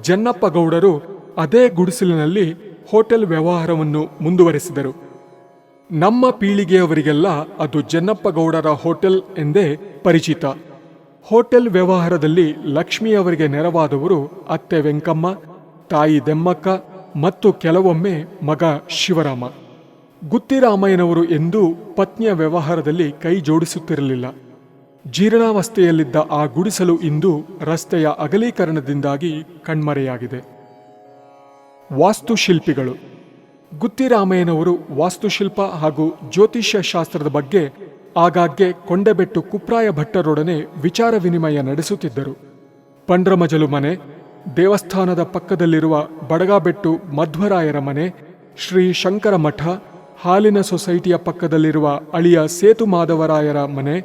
S1: ಜನ್ನಪ್ಪಗೌಡರು ಅದೇ ಗುಡಿಸಲಿನಲ್ಲಿ ಹೋಟೆಲ್ ವ್ಯವಹಾರವನ್ನು ಮುಂದುವರೆಸಿದರು. ನಮ್ಮ ಪೀಳಿಗೆಯವರಿಗೆಲ್ಲ ಅದು ಜನ್ನಪ್ಪಗೌಡರ ಹೋಟೆಲ್ ಎಂದೇ ಪರಿಚಿತ. ಹೋಟೆಲ್ ವ್ಯವಹಾರದಲ್ಲಿ ಲಕ್ಷ್ಮಿಯವರಿಗೆ ನೆರವಾದವರು ಅತ್ತೆ ವೆಂಕಮ್ಮ, ತಾಯಿ ದೆಮ್ಮಕ್ಕ ಮತ್ತು ಕೆಲವೊಮ್ಮೆ ಮಗ ಶಿವರಾಮ. ಗುತ್ತಿರಾಮಯ್ಯನವರು ಎಂದೂ ಪತ್ನಿಯ ವ್ಯವಹಾರದಲ್ಲಿ ಕೈ ಜೋಡಿಸುತ್ತಿರಲಿಲ್ಲ. ಜೀರ್ಣಾವಸ್ಥೆಯಲ್ಲಿದ್ದ ಆ ಗುಡಿಸಲು ಇಂದು ರಸ್ತೆಯ ಅಗಲೀಕರಣದಿಂದಾಗಿ ಕಣ್ಮರೆಯಾಗಿದೆ. ವಾಸ್ತುಶಿಲ್ಪಿಗಳು. ಗುತ್ತಿರಾಮಯ್ಯನವರು ವಾಸ್ತುಶಿಲ್ಪ ಹಾಗೂ ಜ್ಯೋತಿಷ್ಯ ಶಾಸ್ತ್ರದ ಬಗ್ಗೆ ಆಗಾಗ್ಗೆ ಕೊಂಡೆಬೆಟ್ಟು ಕುಪ್ರಾಯ ಭಟ್ಟರೊಡನೆ ವಿಚಾರ ವಿನಿಮಯ ನಡೆಸುತ್ತಿದ್ದರು. ಪಂಡ್ರಮಜಲು ಮನೆ ದೇವಸ್ಥಾನದ ಪಕ್ಕದಲ್ಲಿರುವ ಬಡಗಾಬೆಟ್ಟು ಮಧ್ವರಾಯರ ಮನೆ, ಶ್ರೀ ಶಂಕರ ಮಠ ಹಾಲಿನ ಸೊಸೈಟಿಯ ಪಕ್ಕದಲ್ಲಿರುವ ಅಳಿಯ ಸೇತು ಮಾಧವರಾಯರ ಮನೆ,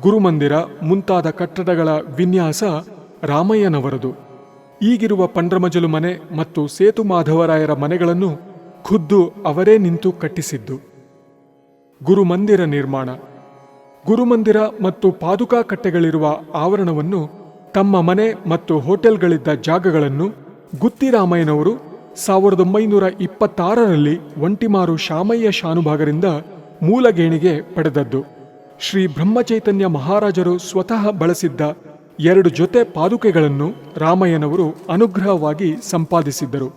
S1: ಗುರುಮಂದಿರ ಮುಂತಾದ ಕಟ್ಟಡಗಳ ವಿನ್ಯಾಸ ರಾಮಯ್ಯನವರದು. ಈಗಿರುವ ಪಂಡ್ರಮಜಲು ಮನೆ ಮತ್ತು ಸೇತು ಮಾಧವರಾಯರ ಮನೆಗಳನ್ನು ಖುದ್ದು ಅವರೇ ನಿಂತು ಕಟ್ಟಿಸಿದ್ದು. ಗುರುಮಂದಿರ ನಿರ್ಮಾಣ. ಗುರುಮಂದಿರ ಮತ್ತು ಪಾದುಕಾ ಕಟ್ಟೆಗಳಿರುವ ಆವರಣವನ್ನು ತಮ್ಮ ಮನೆ ಮತ್ತು ಹೋಟೆಲ್ಗಳಿದ್ದ ಜಾಗಗಳನ್ನು ಗುತ್ತಿರಾಮಯ್ಯನವರು ಸಾವಿರದ ಒಂಬೈನೂರ ಇಪ್ಪತ್ತಾರರಲ್ಲಿ ಒಂಟಿಮಾರು ಶಾಮಯ್ಯ ಶಾನುಭಾಗರಿಂದ ಮೂಲಗೇಣಿಗೆ ಪಡೆದದ್ದು. ಶ್ರೀ ಬ್ರಹ್ಮಚೈತನ್ಯ ಮಹಾರಾಜರು ಸ್ವತಃ ಬಳಸಿದ್ದ ಎರಡು ಜೊತೆ ಪಾದುಕೆಗಳನ್ನು ರಾಮಯ್ಯನವರು ಅನುಗ್ರಹವಾಗಿ ಸಂಪಾದಿಸಿದ್ದರು.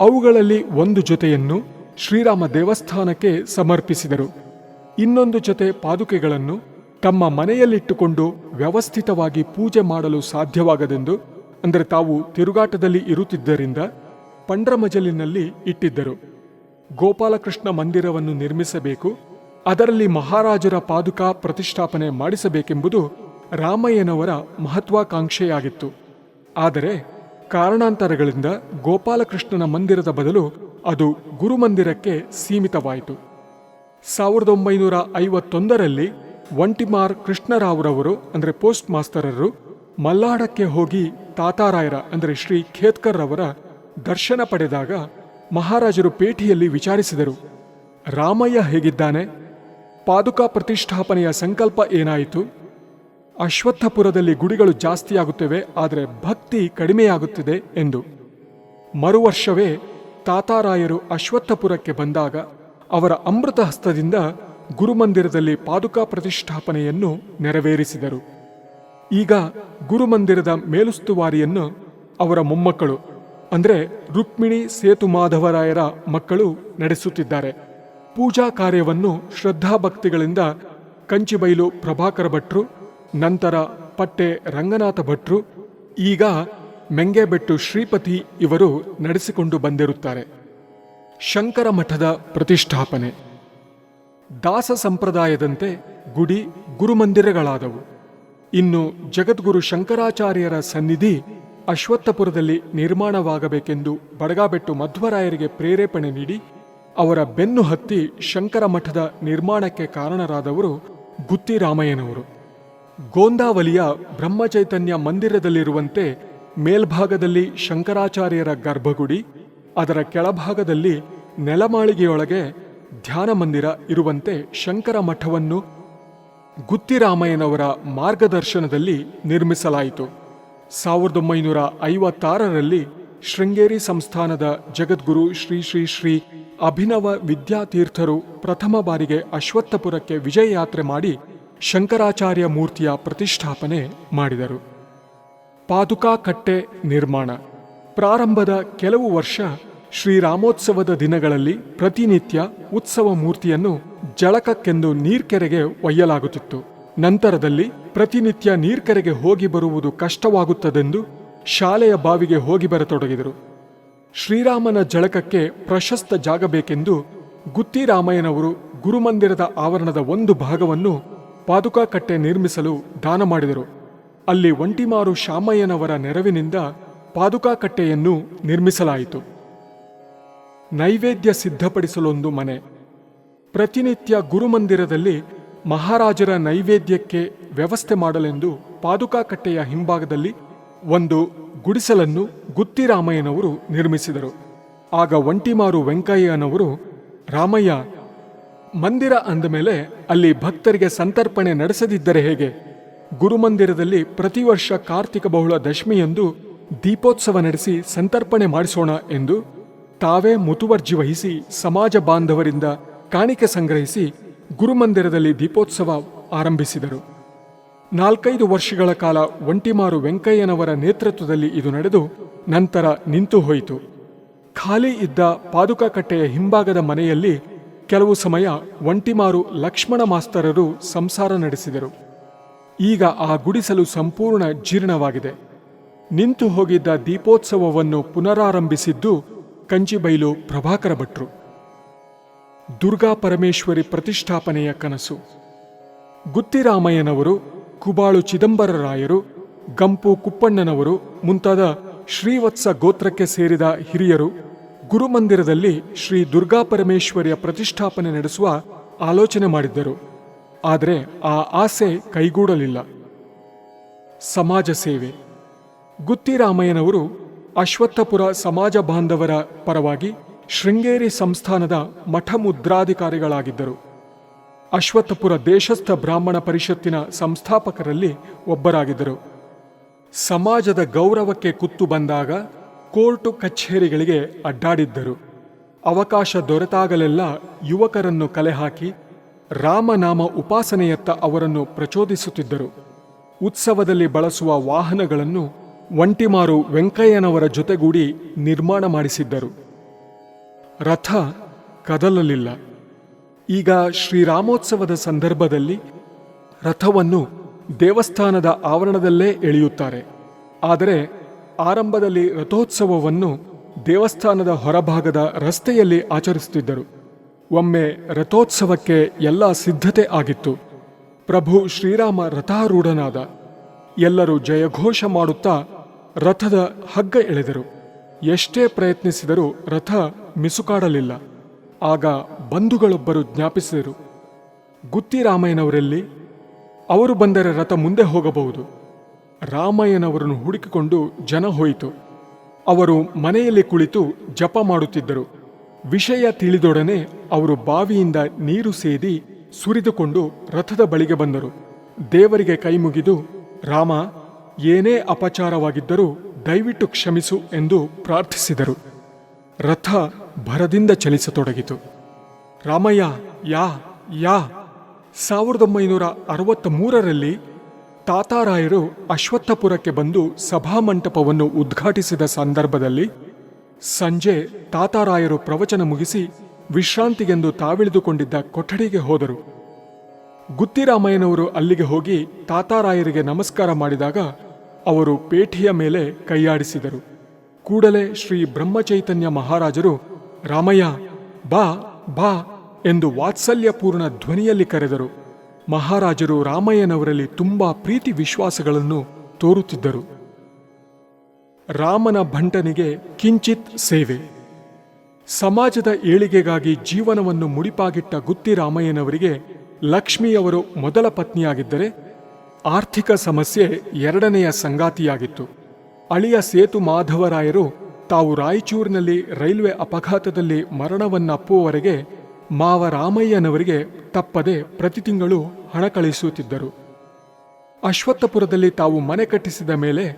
S1: ಅವುಗಳಲ್ಲಿ ಒಂದು ಜೊತೆಯನ್ನು ಶ್ರೀರಾಮ ದೇವಸ್ಥಾನಕ್ಕೆ ಸಮರ್ಪಿಸಿದರು. ಇನ್ನೊಂದು ಜೊತೆ ಪಾದುಕೆಗಳನ್ನು ತಮ್ಮ ಮನೆಯಲ್ಲಿಟ್ಟುಕೊಂಡು ವ್ಯವಸ್ಥಿತವಾಗಿ ಪೂಜೆ ಮಾಡಲು ಸಾಧ್ಯವಾಗದೆಂದು, ಅಂದರೆ ತಾವು ತಿರುಗಾಟದಲ್ಲಿ ಇರುತ್ತಿದ್ದರಿಂದ ಪಂಡ್ರಮಜಲಿನಲ್ಲಿ ಇಟ್ಟಿದ್ದರು. ಗೋಪಾಲಕೃಷ್ಣ ಮಂದಿರವನ್ನು ನಿರ್ಮಿಸಬೇಕು, ಅದರಲ್ಲಿ ಮಹಾರಾಜರ ಪಾದುಕಾ ಪ್ರತಿಷ್ಠಾಪನೆ ಮಾಡಿಸಬೇಕೆಂಬುದು ರಾಮಯ್ಯನವರ ಮಹತ್ವಾಕಾಂಕ್ಷೆಯಾಗಿತ್ತು. ಆದರೆ ಕಾರಣಾಂತರಗಳಿಂದ ಗೋಪಾಲಕೃಷ್ಣನ ಮಂದಿರದ ಬದಲು ಅದು ಗುರುಮಂದಿರಕ್ಕೆ ಸೀಮಿತವಾಯಿತು. ಸಾವಿರದ ಒಂಬೈನೂರ ಐವತ್ತೊಂದರಲ್ಲಿ ಒಂಟಿಮಾರ್ ಕೃಷ್ಣರಾವ್ರವರು, ಅಂದರೆ ಪೋಸ್ಟ್ ಮಾಸ್ತರರು, ಮಲ್ಲಾಡಕ್ಕೆ ಹೋಗಿ ತಾತಾರಾಯರ, ಅಂದರೆ ಶ್ರೀ ಖೇತ್ಕರ್ ರವರ ದರ್ಶನ ಪಡೆದಾಗ ಮಹಾರಾಜರು ಪೇಟಿಯಲ್ಲಿ ವಿಚಾರಿಸಿದರು, ರಾಮಯ್ಯ ಹೇಗಿದ್ದಾನೆ? ಪಾದುಕಾ ಪ್ರತಿಷ್ಠಾಪನೆಯ ಸಂಕಲ್ಪ ಏನಾಯಿತು? ಅಶ್ವತ್ಥಪುರದಲ್ಲಿ ಗುಡಿಗಳು ಜಾಸ್ತಿಯಾಗುತ್ತವೆ, ಆದರೆ ಭಕ್ತಿ ಕಡಿಮೆಯಾಗುತ್ತಿದೆ, ಎಂದು. ಮರುವರ್ಷವೇ ತಾತಾರಾಯರು ಅಶ್ವತ್ಥಪುರಕ್ಕೆ ಬಂದಾಗ ಅವರ ಅಮೃತ ಹಸ್ತದಿಂದ ಗುರುಮಂದಿರದಲ್ಲಿ ಪಾದುಕಾ ಪ್ರತಿಷ್ಠಾಪನೆಯನ್ನು ನೆರವೇರಿಸಿದರು. ಈಗ ಗುರುಮಂದಿರದ ಮೇಲುಸ್ತುವಾರಿಯನ್ನು ಅವರ ಮೊಮ್ಮಕ್ಕಳು, ಅಂದರೆ ರುಕ್ಮಿಣಿ ಸೇತು ಮಾಧವರಾಯರ ಮಕ್ಕಳು ನಡೆಸುತ್ತಿದ್ದಾರೆ. ಪೂಜಾ ಕಾರ್ಯವನ್ನು ಶ್ರದ್ಧಾಭಕ್ತಿಗಳಿಂದ ಕಂಚಿಬೈಲು ಪ್ರಭಾಕರ ಭಟ್ರು, ನಂತರ ಪಟ್ಟೆ ರಂಗನಾಥ ಭಟ್ರು, ಈಗ ಮೆಂಗೆಬೆಟ್ಟು ಶ್ರೀಪತಿ ಇವರು ನಡೆಸಿಕೊಂಡು ಬಂದಿರುತ್ತಾರೆ. ಶಂಕರ ಮಠದ ಪ್ರತಿಷ್ಠಾಪನೆ. ದಾಸ ಸಂಪ್ರದಾಯದಂತೆ ಗುಡಿ ಗುರುಮಂದಿರಗಳಾದವು. ಇನ್ನು ಜಗದ್ಗುರು ಶಂಕರಾಚಾರ್ಯರ ಸನ್ನಿಧಿ ಅಶ್ವತ್ಥಪುರದಲ್ಲಿ ನಿರ್ಮಾಣವಾಗಬೇಕೆಂದು ಬಡಗಾಬೆಟ್ಟು ಮಧ್ವರಾಯರಿಗೆ ಪ್ರೇರೇಪಣೆ ನೀಡಿ ಅವರ ಬೆನ್ನು ಹತ್ತಿ ಶಂಕರ ಮಠದ ನಿರ್ಮಾಣಕ್ಕೆ ಕಾರಣರಾದವರು ಗುತ್ತಿರಾಮಯ್ಯನವರು. ಗೋಂದಾವಲಿಯ ಬ್ರಹ್ಮಚೈತನ್ಯ ಮಂದಿರದಲ್ಲಿರುವಂತೆ ಮೇಲ್ಭಾಗದಲ್ಲಿ ಶಂಕರಾಚಾರ್ಯರ ಗರ್ಭಗುಡಿ, ಅದರ ಕೆಳಭಾಗದಲ್ಲಿ ನೆಲಮಾಳಿಗೆಯೊಳಗೆ ಧ್ಯಾನ ಮಂದಿರ ಇರುವಂತೆ ಶಂಕರ ಮಠವನ್ನು ಗುತ್ತಿರಾಮಯ್ಯನವರ ಮಾರ್ಗದರ್ಶನದಲ್ಲಿ ನಿರ್ಮಿಸಲಾಯಿತು. ಸಾವಿರದ ಒಂಬೈನೂರ ಐವತ್ತಾರರಲ್ಲಿ ಶೃಂಗೇರಿ ಸಂಸ್ಥಾನದ ಜಗದ್ಗುರು ಶ್ರೀ ಶ್ರೀ ಶ್ರೀ ಅಭಿನವ ವಿದ್ಯಾತೀರ್ಥರು ಪ್ರಥಮ ಬಾರಿಗೆ ಅಶ್ವತ್ಥಪುರಕ್ಕೆ ವಿಜಯ ಯಾತ್ರೆ ಮಾಡಿ ಶಂಕರಾಚಾರ್ಯ ಮೂರ್ತಿಯ ಪ್ರತಿಷ್ಠಾಪನೆ ಮಾಡಿದರು. ಪಾದುಕಾ ಕಟ್ಟೆ ನಿರ್ಮಾಣ. ಪ್ರಾರಂಭದ ಕೆಲವು ವರ್ಷ ಶ್ರೀರಾಮೋತ್ಸವದ ದಿನಗಳಲ್ಲಿ ಪ್ರತಿನಿತ್ಯ ಉತ್ಸವ ಮೂರ್ತಿಯನ್ನು ಜಳಕಕ್ಕೆಂದು ನೀರ್ಕೆರೆಗೆ ಒಯ್ಯಲಾಗುತ್ತಿತ್ತು. ನಂತರದಲ್ಲಿ ಪ್ರತಿನಿತ್ಯ ನೀರ್ಕೆರೆಗೆ ಹೋಗಿ ಬರುವುದು ಕಷ್ಟವಾಗುತ್ತದೆಂದು ಶಾಲೆಯ ಬಾವಿಗೆ ಹೋಗಿ ಬರತೊಡಗಿದರು. ಶ್ರೀರಾಮನ ಜಳಕಕ್ಕೆ ಪ್ರಶಸ್ತ ಜಾಗ ಬೇಕೆಂದು ಗುತ್ತಿರಾಮಯ್ಯನವರು ಗುರುಮಂದಿರದ ಆವರಣದ ಒಂದು ಭಾಗವನ್ನು ಪಾದುಕಾ ಕಟ್ಟೆ ನಿರ್ಮಿಸಲು ದಾನ ಮಾಡಿದರು. ಅಲ್ಲಿ ಒಂಟಿಮಾರು ಶಾಮಯ್ಯನವರ ನೆರವಿನಿಂದ ಪಾದುಕಾ ಕಟ್ಟೆಯನ್ನು ನಿರ್ಮಿಸಲಾಯಿತು. ನೈವೇದ್ಯ ಸಿದ್ಧಪಡಿಸಲೊಂದು ಮನೆ. ಪ್ರತಿನಿತ್ಯ ಗುರುಮಂದಿರದಲ್ಲಿ ಮಹಾರಾಜರ ನೈವೇದ್ಯಕ್ಕೆ ವ್ಯವಸ್ಥೆ ಮಾಡಲೆಂದು ಪಾದುಕಾಕಟ್ಟೆಯ ಹಿಂಭಾಗದಲ್ಲಿ ಒಂದು ಗುಡಿಸಲನ್ನು ಗುತ್ತಿರಾಮಯ್ಯನವರು ನಿರ್ಮಿಸಿದರು. ಆಗ ಒಂಟಿಮಾರು ವೆಂಕಯ್ಯನವರು, ರಾಮಯ್ಯ, ಮಂದಿರ ಅಂದ ಮೇಲೆ ಅಲ್ಲಿ ಭಕ್ತರಿಗೆ ಸಂತರ್ಪಣೆ ನಡೆಸದಿದ್ದರೆ ಹೇಗೆ? ಗುರುಮಂದಿರದಲ್ಲಿ ಪ್ರತಿ ವರ್ಷ ಕಾರ್ತಿಕ ಬಹುಳ ದಶಮಿಯಂದು ದೀಪೋತ್ಸವ ನಡೆಸಿ ಸಂತರ್ಪಣೆ ಮಾಡಿಸೋಣ ಎಂದು ತಾವೇ ಮುತುವರ್ಜಿ ವಹಿಸಿ ಸಮಾಜ ಬಾಂಧವರಿಂದ ಕಾಣಿಕೆ ಸಂಗ್ರಹಿಸಿ ಗುರುಮಂದಿರದಲ್ಲಿ ದೀಪೋತ್ಸವ ಆರಂಭಿಸಿದರು. ನಾಲ್ಕೈದು ವರ್ಷಗಳ ಕಾಲ ಒಂಟಿಮಾರು ವೆಂಕಯ್ಯನವರ ನೇತೃತ್ವದಲ್ಲಿ ಇದು ನಡೆದು ನಂತರ ನಿಂತು ಹೋಯಿತು. ಖಾಲಿ ಇದ್ದ ಪಾದುಕಾ ಕಟ್ಟೆಯ ಹಿಂಭಾಗದ ಮನೆಯಲ್ಲಿ ಕೆಲವು ಸಮಯ ಒಂಟಿಮಾರು ಲಕ್ಷ್ಮಣ ಮಾಸ್ತರರು ಸಂಸಾರ ನಡೆಸಿದರು. ಈಗ ಆ ಗುಡಿಸಲು ಸಂಪೂರ್ಣ ಜೀರ್ಣವಾಗಿದೆ. ನಿಂತು ಹೋಗಿದ್ದ ದೀಪೋತ್ಸವವನ್ನು ಪುನರಾರಂಭಿಸಿದ್ದು ಕಂಚಿಬೈಲು ಪ್ರಭಾಕರ ಭಟ್ರು. ದುರ್ಗಾ ಪರಮೇಶ್ವರಿ ಪ್ರತಿಷ್ಠಾಪನೆಯ ಕನಸು. ಗುತ್ತಿರಾಮಯ್ಯನವರು, ಕುಬಾಳು ಚಿದಂಬರರಾಯರು ಗಂಪು ಕುಪ್ಪಣ್ಣನವರು ಮುಂತಾದ ಶ್ರೀವತ್ಸ ಗೋತ್ರಕ್ಕೆ ಸೇರಿದ ಹಿರಿಯರು ಗುರುಮಂದಿರದಲ್ಲಿ ಶ್ರೀ ದುರ್ಗಾ ಪರಮೇಶ್ವರಿಯ ಪ್ರತಿಷ್ಠಾಪನೆ ನಡೆಸುವ ಆಲೋಚನೆ ಮಾಡಿದ್ದರು. ಆದರೆ ಆ ಆಸೆ ಕೈಗೂಡಲಿಲ್ಲ. ಸಮಾಜ ಸೇವೆ. ಗುತ್ತಿರಾಮಯ್ಯನವರು ಅಶ್ವತ್ಥಪುರ ಸಮಾಜ ಬಾಂಧವರ ಪರವಾಗಿ ಶೃಂಗೇರಿ ಸಂಸ್ಥಾನದ ಮಠ ಮುದ್ರಾಧಿಕಾರಿಗಳಾಗಿದ್ದರು ಅಶ್ವತ್ಥಪುರ ದೇಶಸ್ಥ ಬ್ರಾಹ್ಮಣ ಪರಿಷತ್ತಿನ ಸಂಸ್ಥಾಪಕರಲ್ಲಿ ಒಬ್ಬರಾಗಿದ್ದರು. ಸಮಾಜದ ಗೌರವಕ್ಕೆ ಕುತ್ತು ಬಂದಾಗ ಕೋರ್ಟು ಕಚೇರಿಗಳಿಗೆ ಅಡ್ಡಾಡಿದ್ದರು. ಅವಕಾಶ ದೊರೆತಾಗಲೆಲ್ಲ ಯುವಕರನ್ನು ಕಲೆಹಾಕಿ ರಾಮನಾಮ ಉಪಾಸನೆಯತ್ತ ಅವರನ್ನು ಪ್ರಚೋದಿಸುತ್ತಿದ್ದರು. ಉತ್ಸವದಲ್ಲಿ ಬಳಸುವ ವಾಹನಗಳನ್ನು ಒಂಟಿಮಾರು ವೆಂಕಯ್ಯನವರ ಜೊತೆಗೂಡಿ ನಿರ್ಮಾಣ ಮಾಡಿಸಿದ್ದರು. ರಥ ಕದಲಲಿಲ್ಲ. ಈಗ ಶ್ರೀರಾಮೋತ್ಸವದ ಸಂದರ್ಭದಲ್ಲಿ ರಥವನ್ನು ದೇವಸ್ಥಾನದ ಆವರಣದಲ್ಲೇ ಎಳೆಯುತ್ತಾರೆ. ಆದರೆ ಆರಂಭದಲ್ಲಿ ರಥೋತ್ಸವವನ್ನು ದೇವಸ್ಥಾನದ ಹೊರಭಾಗದ ರಸ್ತೆಯಲ್ಲಿ ಆಚರಿಸುತ್ತಿದ್ದರು. ಒಮ್ಮೆ ರಥೋತ್ಸವಕ್ಕೆ ಎಲ್ಲ ಸಿದ್ಧತೆ ಆಗಿತ್ತು. ಪ್ರಭು ಶ್ರೀರಾಮ ರಥಾರೂಢನಾದ. ಎಲ್ಲರೂ ಜಯಘೋಷ ಮಾಡುತ್ತಾ ರಥದ ಹಗ್ಗ ಎಳೆದರು. ಎಷ್ಟೇ ಪ್ರಯತ್ನಿಸಿದರೂ ರಥ ಮಿಸುಕಾಡಲಿಲ್ಲ. ಆಗ ಬಂಧುಗಳೊಬ್ಬರು ಜ್ಞಾಪಿಸಿದರು, ಗುತ್ತಿರಾಮಯ್ಯನವರಲ್ಲಿ? ಅವರು ಬಂದರೆ ರಥ ಮುಂದೆ ಹೋಗಬಹುದು. ರಾಮಯ್ಯನವರನ್ನು ಹುಡುಕಿಕೊಂಡು ಜನ ಹೋಯಿತು. ಅವರು ಮನೆಯಲ್ಲಿ ಕುಳಿತು ಜಪ ಮಾಡುತ್ತಿದ್ದರು. ವಿಷಯ ತಿಳಿದೊಡನೆ ಅವರು ಬಾವಿಯಿಂದ ನೀರು ಸೇದಿ ಸುರಿದುಕೊಂಡು ರಥದ ಬಳಿಗೆ ಬಂದರು. ದೇವರಿಗೆ ಕೈಮುಗಿದು ರಾಮ ಏನೇ ಅಪಚಾರವಾಗಿದ್ದರೂ ದಯವಿಟ್ಟು ಕ್ಷಮಿಸು ಎಂದು ಪ್ರಾರ್ಥಿಸಿದರು. ರಥ ಭರದಿಂದ ಚಲಿಸತೊಡಗಿತು. ರಾಮಯ್ಯ, ಯಾ ಯಾ. ಸಾವಿರದ ಒಂಬೈನೂರ ಅರವತ್ತ ಮೂರರಲ್ಲಿ ತಾತಾರಾಯರು ಅಶ್ವತ್ಥಪುರಕ್ಕೆ ಬಂದು ಸಭಾಮಂಟಪವನ್ನು ಉದ್ಘಾಟಿಸಿದ ಸಂದರ್ಭದಲ್ಲಿ ಸಂಜೆ ತಾತಾರಾಯರು ಪ್ರವಚನ ಮುಗಿಸಿ ವಿಶ್ರಾಂತಿಗೆಂದು ತಾವಿಳಿದುಕೊಂಡಿದ್ದ ಕೊಠಡಿಗೆ ಹೋದರು. ಗುತ್ತಿರಾಮಯ್ಯನವರು ಅಲ್ಲಿಗೆ ಹೋಗಿ ತಾತಾರಾಯರಿಗೆ ನಮಸ್ಕಾರ ಮಾಡಿದಾಗ ಅವರು ಪೇಠಿಯ ಮೇಲೆ ಕೈಯಾಡಿಸಿದರು. ಕೂಡಲೇ ಶ್ರೀ ಬ್ರಹ್ಮಚೈತನ್ಯ ಮಹಾರಾಜರು, ರಾಮಯ್ಯ, ಬಾ ಬಾ ಎಂದು ವಾತ್ಸಲ್ಯಪೂರ್ಣ ಧ್ವನಿಯಲ್ಲಿ ಕರೆದರು. ಮಹಾರಾಜರು ರಾಮಯ್ಯನವರಲ್ಲಿ ತುಂಬಾ ಪ್ರೀತಿ ವಿಶ್ವಾಸಗಳನ್ನು ತೋರುತ್ತಿದ್ದರು. ರಾಮನ ಭಂಟನಿಗೆ ಕಿಂಚಿತ್ ಸೇವೆ. ಸಮಾಜದ ಏಳಿಗೆಗಾಗಿ ಜೀವನವನ್ನು ಮುಡಿಪಾಗಿಟ್ಟ ಗುತ್ತಿ ರಾಮಯ್ಯನವರಿಗೆ ಲಕ್ಷ್ಮಿಯವರು ಮೊದಲ ಪತ್ನಿಯಾಗಿದ್ದರೆ ಆರ್ಥಿಕ ಸಮಸ್ಯೆ ಎರಡನೆಯ ಸಂಗಾತಿಯಾಗಿತ್ತು. ಅಳಿಯ ಸೇತು ಮಾಧವರಾಯರು ತಾವು ರಾಯಚೂರಿನಲ್ಲಿ ರೈಲ್ವೆ ಅಪಘಾತದಲ್ಲಿ ಮರಣವನ್ನಪ್ಪುವವರೆಗೆ ಮಾವ ರಾಮಯ್ಯನವರಿಗೆ ತಪ್ಪದೆ ಪ್ರತಿ ತಿಂಗಳು ಹಣ ಕಳಿಸುತ್ತಿದ್ದರು. ಅಶ್ವತ್ಥಪುರದಲ್ಲಿ ತಾವು ಮನೆ ಕಟ್ಟಿಸಿದ ಮೇಲೆ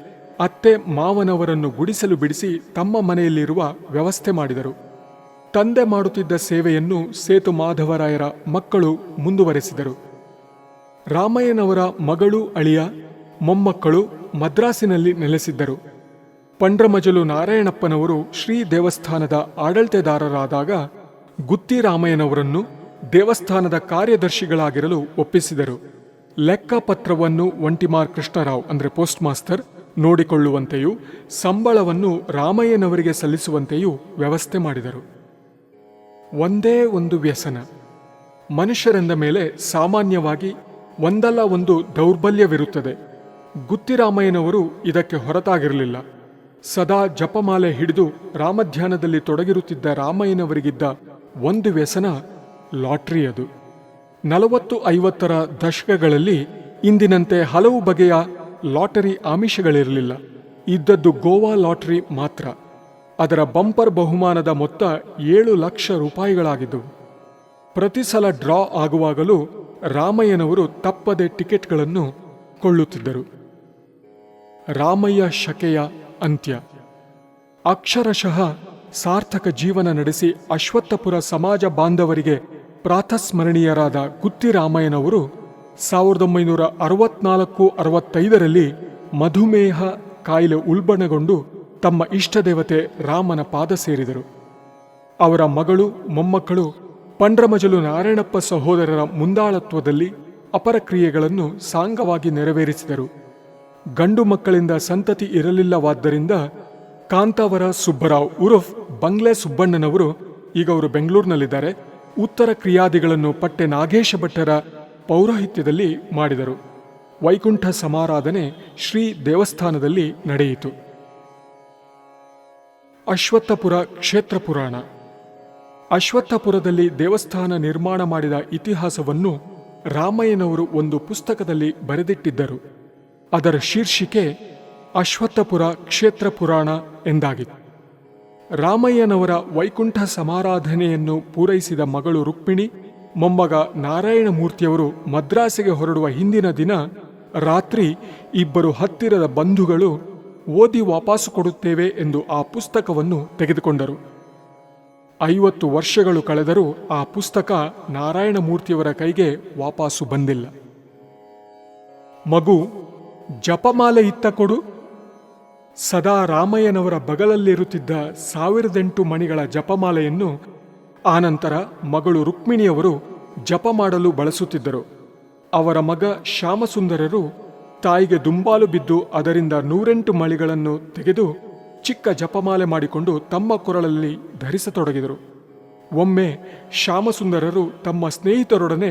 S1: ಅತ್ತೆ ಮಾವನವರನ್ನು ಗುಡಿಸಲು ಬಿಡಿಸಿ ತಮ್ಮ ಮನೆಯಲ್ಲಿರುವ ವ್ಯವಸ್ಥೆ ಮಾಡಿದರು. ತಂದೆ ಮಾಡುತ್ತಿದ್ದ ಸೇವೆಯನ್ನು ಸೇತು ಮಾಧವರಾಯರ ಮಕ್ಕಳು ಮುಂದುವರೆಸಿದರು. ರಾಮಯ್ಯನವರ ಮಗಳು ಅಳಿಯ ಮೊಮ್ಮಕ್ಕಳು ಮದ್ರಾಸಿನಲ್ಲಿ ನೆಲೆಸಿದ್ದರು. ಪಂಡ್ರಮಜಲು ನಾರಾಯಣಪ್ಪನವರು ಶ್ರೀ ದೇವಸ್ಥಾನದ ಆಡಳಿತದಾರರಾದಾಗ ಗುತ್ತಿ ರಾಮಯ್ಯನವರನ್ನು ದೇವಸ್ಥಾನದ ಕಾರ್ಯದರ್ಶಿಗಳಾಗಿರಲು ಒಪ್ಪಿಸಿದರು. ಲೆಕ್ಕಪತ್ರವನ್ನು ಒಂಟಿಮಾರ್ ಕೃಷ್ಣರಾವ್ ಅಂದರೆ ಪೋಸ್ಟ್ ಮಾಸ್ತರ್ ನೋಡಿಕೊಳ್ಳುವಂತೆಯೂ ಸಂಬಳವನ್ನು ರಾಮಯ್ಯನವರಿಗೆ ಸಲ್ಲಿಸುವಂತೆಯೂ ವ್ಯವಸ್ಥೆ ಮಾಡಿದರು. ಒಂದೇ ಒಂದು ವ್ಯಸನ. ಮನುಷ್ಯರೆಂದ ಮೇಲೆ ಸಾಮಾನ್ಯವಾಗಿ ಒಂದಲ್ಲ ಒಂದು ದೌರ್ಬಲ್ಯವಿರುತ್ತದೆ. ಗುತ್ತಿರಾಮಯ್ಯನವರು ಇದಕ್ಕೆ ಹೊರತಾಗಿರಲಿಲ್ಲ. ಸದಾ ಜಪಮಾಲೆ ಹಿಡಿದು ರಾಮಧ್ಯಾನದಲ್ಲಿ ತೊಡಗಿರುತ್ತಿದ್ದ ರಾಮಯ್ಯನವರಿಗಿದ್ದ ಒಂದು ವ್ಯಸನ ಲಾಟ್ರಿ ಅದು ನಲವತ್ತು ಐವತ್ತರ ದಶಕಗಳಲ್ಲಿ ಇಂದಿನಂತೆ ಹಲವು ಬಗೆಯ ಲಾಟರಿ ಆಮಿಷಗಳಿರಲಿಲ್ಲ. ಇದ್ದದ್ದು ಗೋವಾ ಲಾಟರಿ ಮಾತ್ರ. ಅದರ ಬಂಪರ್ ಬಹುಮಾನದ ಮೊತ್ತ ಏಳು ಲಕ್ಷ ರೂಪಾಯಿಗಳಾಗಿದ್ದವು ಪ್ರತಿ ಸಲ ಡ್ರಾ ಆಗುವಾಗಲೂ ರಾಮಯ್ಯನವರು ತಪ್ಪದೆ ಟಿಕೆಟ್ಗಳನ್ನು ಕೊಳ್ಳುತ್ತಿದ್ದರು. ರಾಮಯ್ಯ ಶಕೆಯ ಅಂತ್ಯ. ಅಕ್ಷರಶಃ ಸಾರ್ಥಕ ಜೀವನ ನಡೆಸಿ ಅಶ್ವತ್ಥಪುರ ಸಮಾಜ ಬಾಂಧವರಿಗೆ ಪ್ರಾತಸ್ಮರಣೀಯರಾದ ಗುತ್ತಿರಾಮಯ್ಯನವರು ಸಾವಿರದ ಒಂಬೈನೂರ ಅರವತ್ನಾಲ್ಕು ಅರವತ್ತೈದರಲ್ಲಿ ಮಧುಮೇಹ ಕಾಯಿಲೆ ಉಲ್ಬಣಗೊಂಡು ತಮ್ಮ ಇಷ್ಟದೇವತೆ ರಾಮನ ಪಾದ ಸೇರಿದರು. ಅವರ ಮಗಳು ಮೊಮ್ಮಕ್ಕಳು ಪಂಡ್ರಮಜಲು ನಾರಾಯಣಪ್ಪ ಸಹೋದರರ ಮುಂದಾಳತ್ವದಲ್ಲಿ ಅಪರ ಕ್ರಿಯೆಗಳನ್ನು ಸಾಂಗವಾಗಿ ನೆರವೇರಿಸಿದರು. ಗಂಡು ಮಕ್ಕಳಿಂದ ಸಂತತಿ ಇರಲಿಲ್ಲವಾದ್ದರಿಂದ ಕಾಂತಾವರ ಸುಬ್ಬರಾವ್ ಉರುಫ್ ಬಂಗ್ಲೆ ಸುಬ್ಬಣ್ಣನವರು ಈಗ ಅವರು ಬೆಂಗಳೂರಿನಲ್ಲಿದ್ದಾರೆ. ಉತ್ತರ ಕ್ರಿಯಾದಿಗಳನ್ನು ಪಟ್ಟೆ ನಾಗೇಶ ಭಟ್ಟರ ಪೌರೋಹಿತ್ಯದಲ್ಲಿ ಮಾಡಿದರು. ವೈಕುಂಠ ಸಮಾರಾಧನೆ ಶ್ರೀ ದೇವಸ್ಥಾನದಲ್ಲಿ ನಡೆಯಿತು. ಅಶ್ವತ್ಥಪುರ ಕ್ಷೇತ್ರ ಪುರಾಣ. ಅಶ್ವತ್ಥಪುರದಲ್ಲಿ ದೇವಸ್ಥಾನ ನಿರ್ಮಾಣ ಮಾಡಿದ ಇತಿಹಾಸವನ್ನು ರಾಮಯ್ಯನವರು ಒಂದು ಪುಸ್ತಕದಲ್ಲಿ ಬರೆದಿಟ್ಟಿದ್ದರು. ಅದರ ಶೀರ್ಷಿಕೆ ಅಶ್ವತ್ಥಪುರ ಕ್ಷೇತ್ರ ಪುರಾಣ ಎಂದಾಗಿತ್ತು. ರಾಮಯ್ಯನವರ ವೈಕುಂಠ ಸಮಾರಾಧನೆಯನ್ನು ಪೂರೈಸಿದ ಮಗಳು ರುಕ್ಮಿಣಿ, ಮೊಮ್ಮಗ ನಾರಾಯಣಮೂರ್ತಿಯವರು ಮದ್ರಾಸಿಗೆ ಹೊರಡುವ ಹಿಂದಿನ ದಿನ ರಾತ್ರಿ ಇಬ್ಬರು ಹತ್ತಿರದ ಬಂಧುಗಳು ಓದಿ ವಾಪಸ್ಸು ಕೊಡುತ್ತೇವೆ ಎಂದು ಆ ಪುಸ್ತಕವನ್ನು ತೆಗೆದುಕೊಂಡರು. ಐವತ್ತು ವರ್ಷಗಳು ಕಳೆದರೂ ಆ ಪುಸ್ತಕ ನಾರಾಯಣಮೂರ್ತಿಯವರ ಕೈಗೆ ವಾಪಾಸು ಬಂದಿಲ್ಲ. ಮಗು, ಜಪಮಾಲೆ ಇತ್ತ ಕೊಡು. ಸದಾ ರಾಮಯ್ಯನವರ ಬಗಲಲ್ಲಿರುತ್ತಿದ್ದ ಸಾವಿರದೆಂಟು ಮಣಿಗಳ ಜಪಮಾಲೆಯನ್ನು ಆನಂತರ ಮಗಳು ರುಕ್ಮಿಣಿಯವರು ಜಪ ಮಾಡಲು ಬಳಸುತ್ತಿದ್ದರು. ಅವರ ಮಗ ಶ್ಯಾಮಸುಂದರರು ತಾಯಿಗೆ ದುಂಬಾಲು ಬಿದ್ದು ಅದರಿಂದ ನೂರೆಂಟು ಮಳಿಗಳನ್ನು ತೆಗೆದು ಚಿಕ್ಕ ಜಪಮಾಲೆ ಮಾಡಿಕೊಂಡು ತಮ್ಮ ಕೊರಳಲ್ಲಿ ಧರಿಸತೊಡಗಿದರು. ಒಮ್ಮೆ ಶ್ಯಾಮಸುಂದರರು ತಮ್ಮ ಸ್ನೇಹಿತರೊಡನೆ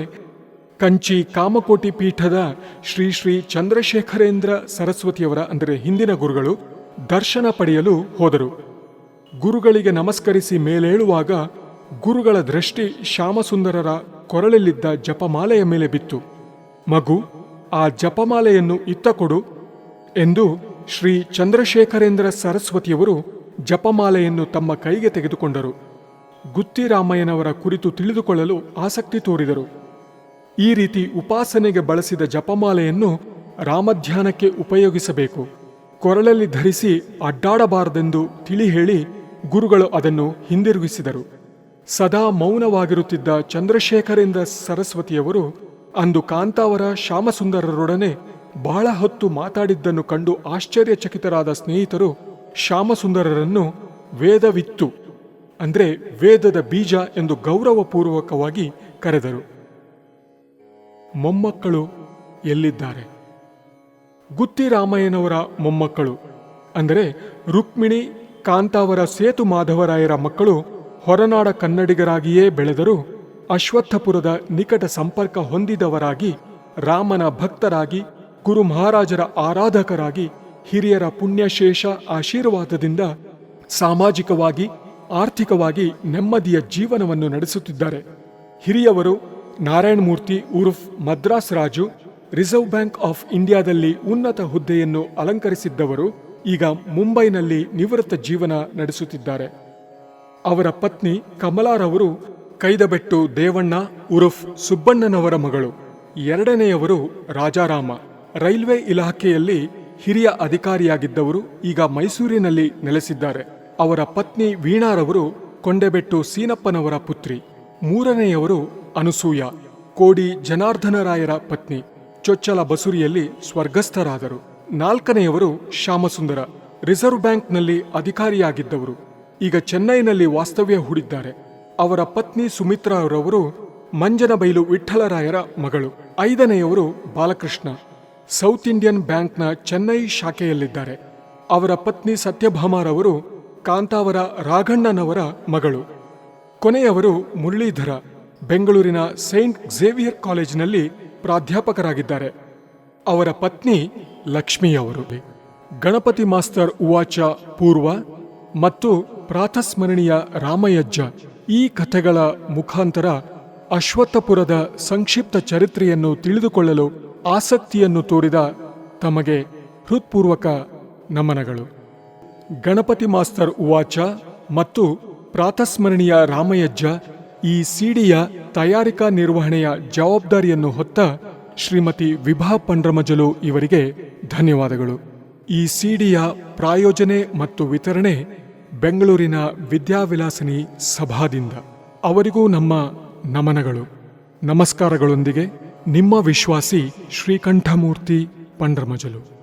S1: ಕಂಚಿ ಕಾಮಕೋಟಿ ಪೀಠದ ಶ್ರೀ ಶ್ರೀ ಚಂದ್ರಶೇಖರೇಂದ್ರ ಸರಸ್ವತಿಯವರ, ಅಂದರೆ ಹಿಂದಿನ ಗುರುಗಳು, ದರ್ಶನ ಪಡೆಯಲು ಹೋದರು. ಗುರುಗಳಿಗೆ ನಮಸ್ಕರಿಸಿ ಮೇಲೇಳುವಾಗ ಗುರುಗಳ ದೃಷ್ಟಿ ಶ್ಯಾಮಸುಂದರರ ಕೊರಳಲ್ಲಿದ್ದ ಜಪಮಾಲೆಯ ಮೇಲೆ ಬಿತ್ತು. ಮಗು, ಆ ಜಪಮಾಲೆಯನ್ನು ಇತ್ತ ಕೊಡು ಎಂದು ಶ್ರೀ ಚಂದ್ರಶೇಖರೇಂದ್ರ ಸರಸ್ವತಿಯವರು ಜಪಮಾಲೆಯನ್ನು ತಮ್ಮ ಕೈಗೆ ತೆಗೆದುಕೊಂಡರು. ಗುತ್ತಿರಾಮಯ್ಯನವರ ಕುರಿತು ತಿಳಿದುಕೊಳ್ಳಲು ಆಸಕ್ತಿ ತೋರಿದರು. ಈ ರೀತಿ ಉಪಾಸನೆಗೆ ಬಳಸಿದ ಜಪಮಾಲೆಯನ್ನು ರಾಮಧ್ಯಾನಕ್ಕೆ ಉಪಯೋಗಿಸಬೇಕು. ಕೊರಳಲ್ಲಿ ಧರಿಸಿ ಅಡ್ಡಾಡಬಾರದೆಂದು ತಿಳಿ ಹೇಳಿ ಗುರುಗಳು ಅದನ್ನು ಹಿಂದಿರುಗಿಸಿದರು. ಸದಾ ಮೌನವಾಗಿರುತ್ತಿದ್ದ ಚಂದ್ರಶೇಖರೇಂದ್ರ ಸರಸ್ವತಿಯವರು ಅಂದು ಕಾಂತಾವರ ಶ್ಯಾಮಸುಂದರರೊಡನೆ ಬಹಳ ಹೊತ್ತು ಮಾತಾಡಿದ್ದನ್ನು ಕಂಡು ಆಶ್ಚರ್ಯಚಕಿತರಾದ ಸ್ನೇಹಿತರು ಶ್ಯಾಮಸುಂದರರನ್ನು ವೇದವಿತ್ತು, ಅಂದರೆ ವೇದದ ಬೀಜ ಎಂದು ಗೌರವಪೂರ್ವಕವಾಗಿ ಕರೆದರು. ಮೊಮ್ಮಕ್ಕಳು ಎಲ್ಲಿದ್ದಾರೆ? ಗುತ್ತಿರಾಮಯ್ಯನವರ ಮೊಮ್ಮಕ್ಕಳು, ಅಂದರೆ ರುಕ್ಮಿಣಿ ಕಾಂತಾವರ ಸೇತು ಮಾಧವರಾಯರ ಮಕ್ಕಳು ಹೊರನಾಡ ಕನ್ನಡಿಗರಾಗಿಯೇ ಬೆಳೆದರು ಅಶ್ವತ್ಥಪುರದ ನಿಕಟ ಸಂಪರ್ಕ ಹೊಂದಿದವರಾಗಿ ರಾಮನ ಭಕ್ತರಾಗಿ ಗುರು ಮಹಾರಾಜರ ಆರಾಧಕರಾಗಿ ಹಿರಿಯರ ಪುಣ್ಯಶೇಷ ಆಶೀರ್ವಾದದಿಂದ ಸಾಮಾಜಿಕವಾಗಿ, ಆರ್ಥಿಕವಾಗಿ ನೆಮ್ಮದಿಯ ಜೀವನವನ್ನು ನಡೆಸುತ್ತಿದ್ದಾರೆ. ಹಿರಿಯವರು Narayanamurthy ಉರುಫ್ Madras Raju, reserve bank of ಇಂಡಿಯಾದಲ್ಲಿ ಉನ್ನತ ಹುದ್ದೆಯನ್ನು ಅಲಂಕರಿಸಿದ್ದವರು ಈಗ ಮುಂಬೈನಲ್ಲಿ ನಿವೃತ್ತ ಜೀವನ ನಡೆಸುತ್ತಿದ್ದಾರೆ. ಅವರ ಪತ್ನಿ ಕಮಲಾರವರು ಕೈದಬೆಟ್ಟು ದೇವಣ್ಣ ಉರುಫ್ ಸುಬ್ಬಣ್ಣನವರ ಮಗಳು. ಎರಡನೆಯವರು ರಾಜಾರಾಮ. ರೈಲ್ವೆ ಇಲಾಖೆಯಲ್ಲಿ ಹಿರಿಯ ಅಧಿಕಾರಿಯಾಗಿದ್ದವರು ಈಗ ಮೈಸೂರಿನಲ್ಲಿ ನೆಲೆಸಿದ್ದಾರೆ. ಅವರ ಪತ್ನಿ ವೀಣಾರವರು ಕೊಂಡೆಬೆಟ್ಟು ಸೀನಪ್ಪನವರ ಪುತ್ರಿ. ಮೂರನೆಯವರು ಅನುಸೂಯ. ಕೋಡಿ ಜನಾರ್ದನರಾಯರ ಪತ್ನಿ. ಚೊಚ್ಚಲ ಬಸುರಿಯಲ್ಲಿ ಸ್ವರ್ಗಸ್ಥರಾದರು. ನಾಲ್ಕನೆಯವರು ಶ್ಯಾಮಸುಂದರ. ರಿಸರ್ವ್ ಬ್ಯಾಂಕ್ನಲ್ಲಿ ಅಧಿಕಾರಿಯಾಗಿದ್ದವರು. ಈಗ ಚೆನ್ನೈನಲ್ಲಿ ವಾಸ್ತವ್ಯ ಹೂಡಿದ್ದಾರೆ. ಅವರ ಪತ್ನಿ ಸುಮಿತ್ರಾರವರು ಮಂಜನಬೈಲು ವಿಠ್ಠಲರಾಯರ ಮಗಳು. ಐದನೆಯವರು ಬಾಲಕೃಷ್ಣ. ಸೌತ್ ಇಂಡಿಯನ್ ಬ್ಯಾಂಕ್ನ ಚೆನ್ನೈ ಶಾಖೆಯಲ್ಲಿದ್ದಾರೆ. ಅವರ ಪತ್ನಿ ಸತ್ಯಭಾಮಾರವರು ಕಾಂತಾವರ ರಾಘಣ್ಣನವರ ಮಗಳು. ಕೊನೆಯವರು ಮುರಳೀಧರ, ಬೆಂಗಳೂರಿನ ಸೈಂಟ್ ಝೇವಿಯರ್ ಕಾಲೇಜಿನಲ್ಲಿ ಪ್ರಾಧ್ಯಾಪಕರಾಗಿದ್ದಾರೆ. ಅವರ ಪತ್ನಿ ಲಕ್ಷ್ಮಿಯವರು ಗಣಪತಿ ಮಾಸ್ತರ್ ಉವಾಚ ಪೂರ್ವ ಮತ್ತು ಪ್ರಾತಸ್ಮರಣೀಯ ರಾಮಯಜ್ಜ ಈ ಕಥೆಗಳ ಮುಖಾಂತರ ಅಶ್ವತ್ಥಪುರದ ಸಂಕ್ಷಿಪ್ತ ಚರಿತ್ರೆಯನ್ನು ತಿಳಿದುಕೊಳ್ಳಲು ಆಸಕ್ತಿಯನ್ನು ತೋರಿದ ತಮಗೆ ಹೃತ್ಪೂರ್ವಕ ನಮನಗಳು. ಗಣಪತಿ ಮಾಸ್ತರ್ ಉವಾಚ ಮತ್ತು ಪ್ರಾತಸ್ಮರಣೀಯ ರಾಮಯಜ್ಜ ಈ ಸಿಡಿಯ ತಯಾರಿಕಾ ನಿರ್ವಹಣೆಯ ಜವಾಬ್ದಾರಿಯನ್ನು ಹೊತ್ತ ಶ್ರೀಮತಿ ವಿಭಾ ಪಂಡ್ರಮಜಲು ಇವರಿಗೆ ಧನ್ಯವಾದಗಳು. ಈ ಸಿಡಿಯ ಪ್ರಾಯೋಜನೆ ಮತ್ತು ವಿತರಣೆ ಬೆಂಗಳೂರಿನ ವಿದ್ಯಾವಿಲಾಸಿನಿ ಸಭಾದಿಂದ. ಅವರಿಗೂ ನಮ್ಮ ನಮನಗಳು. ನಮಸ್ಕಾರಗಳೊಂದಿಗೆ ನಿಮ್ಮ ವಿಶ್ವಾಸಿ ಶ್ರೀಕಂಠಮೂರ್ತಿ ಪಂಡ್ರಮಜಲು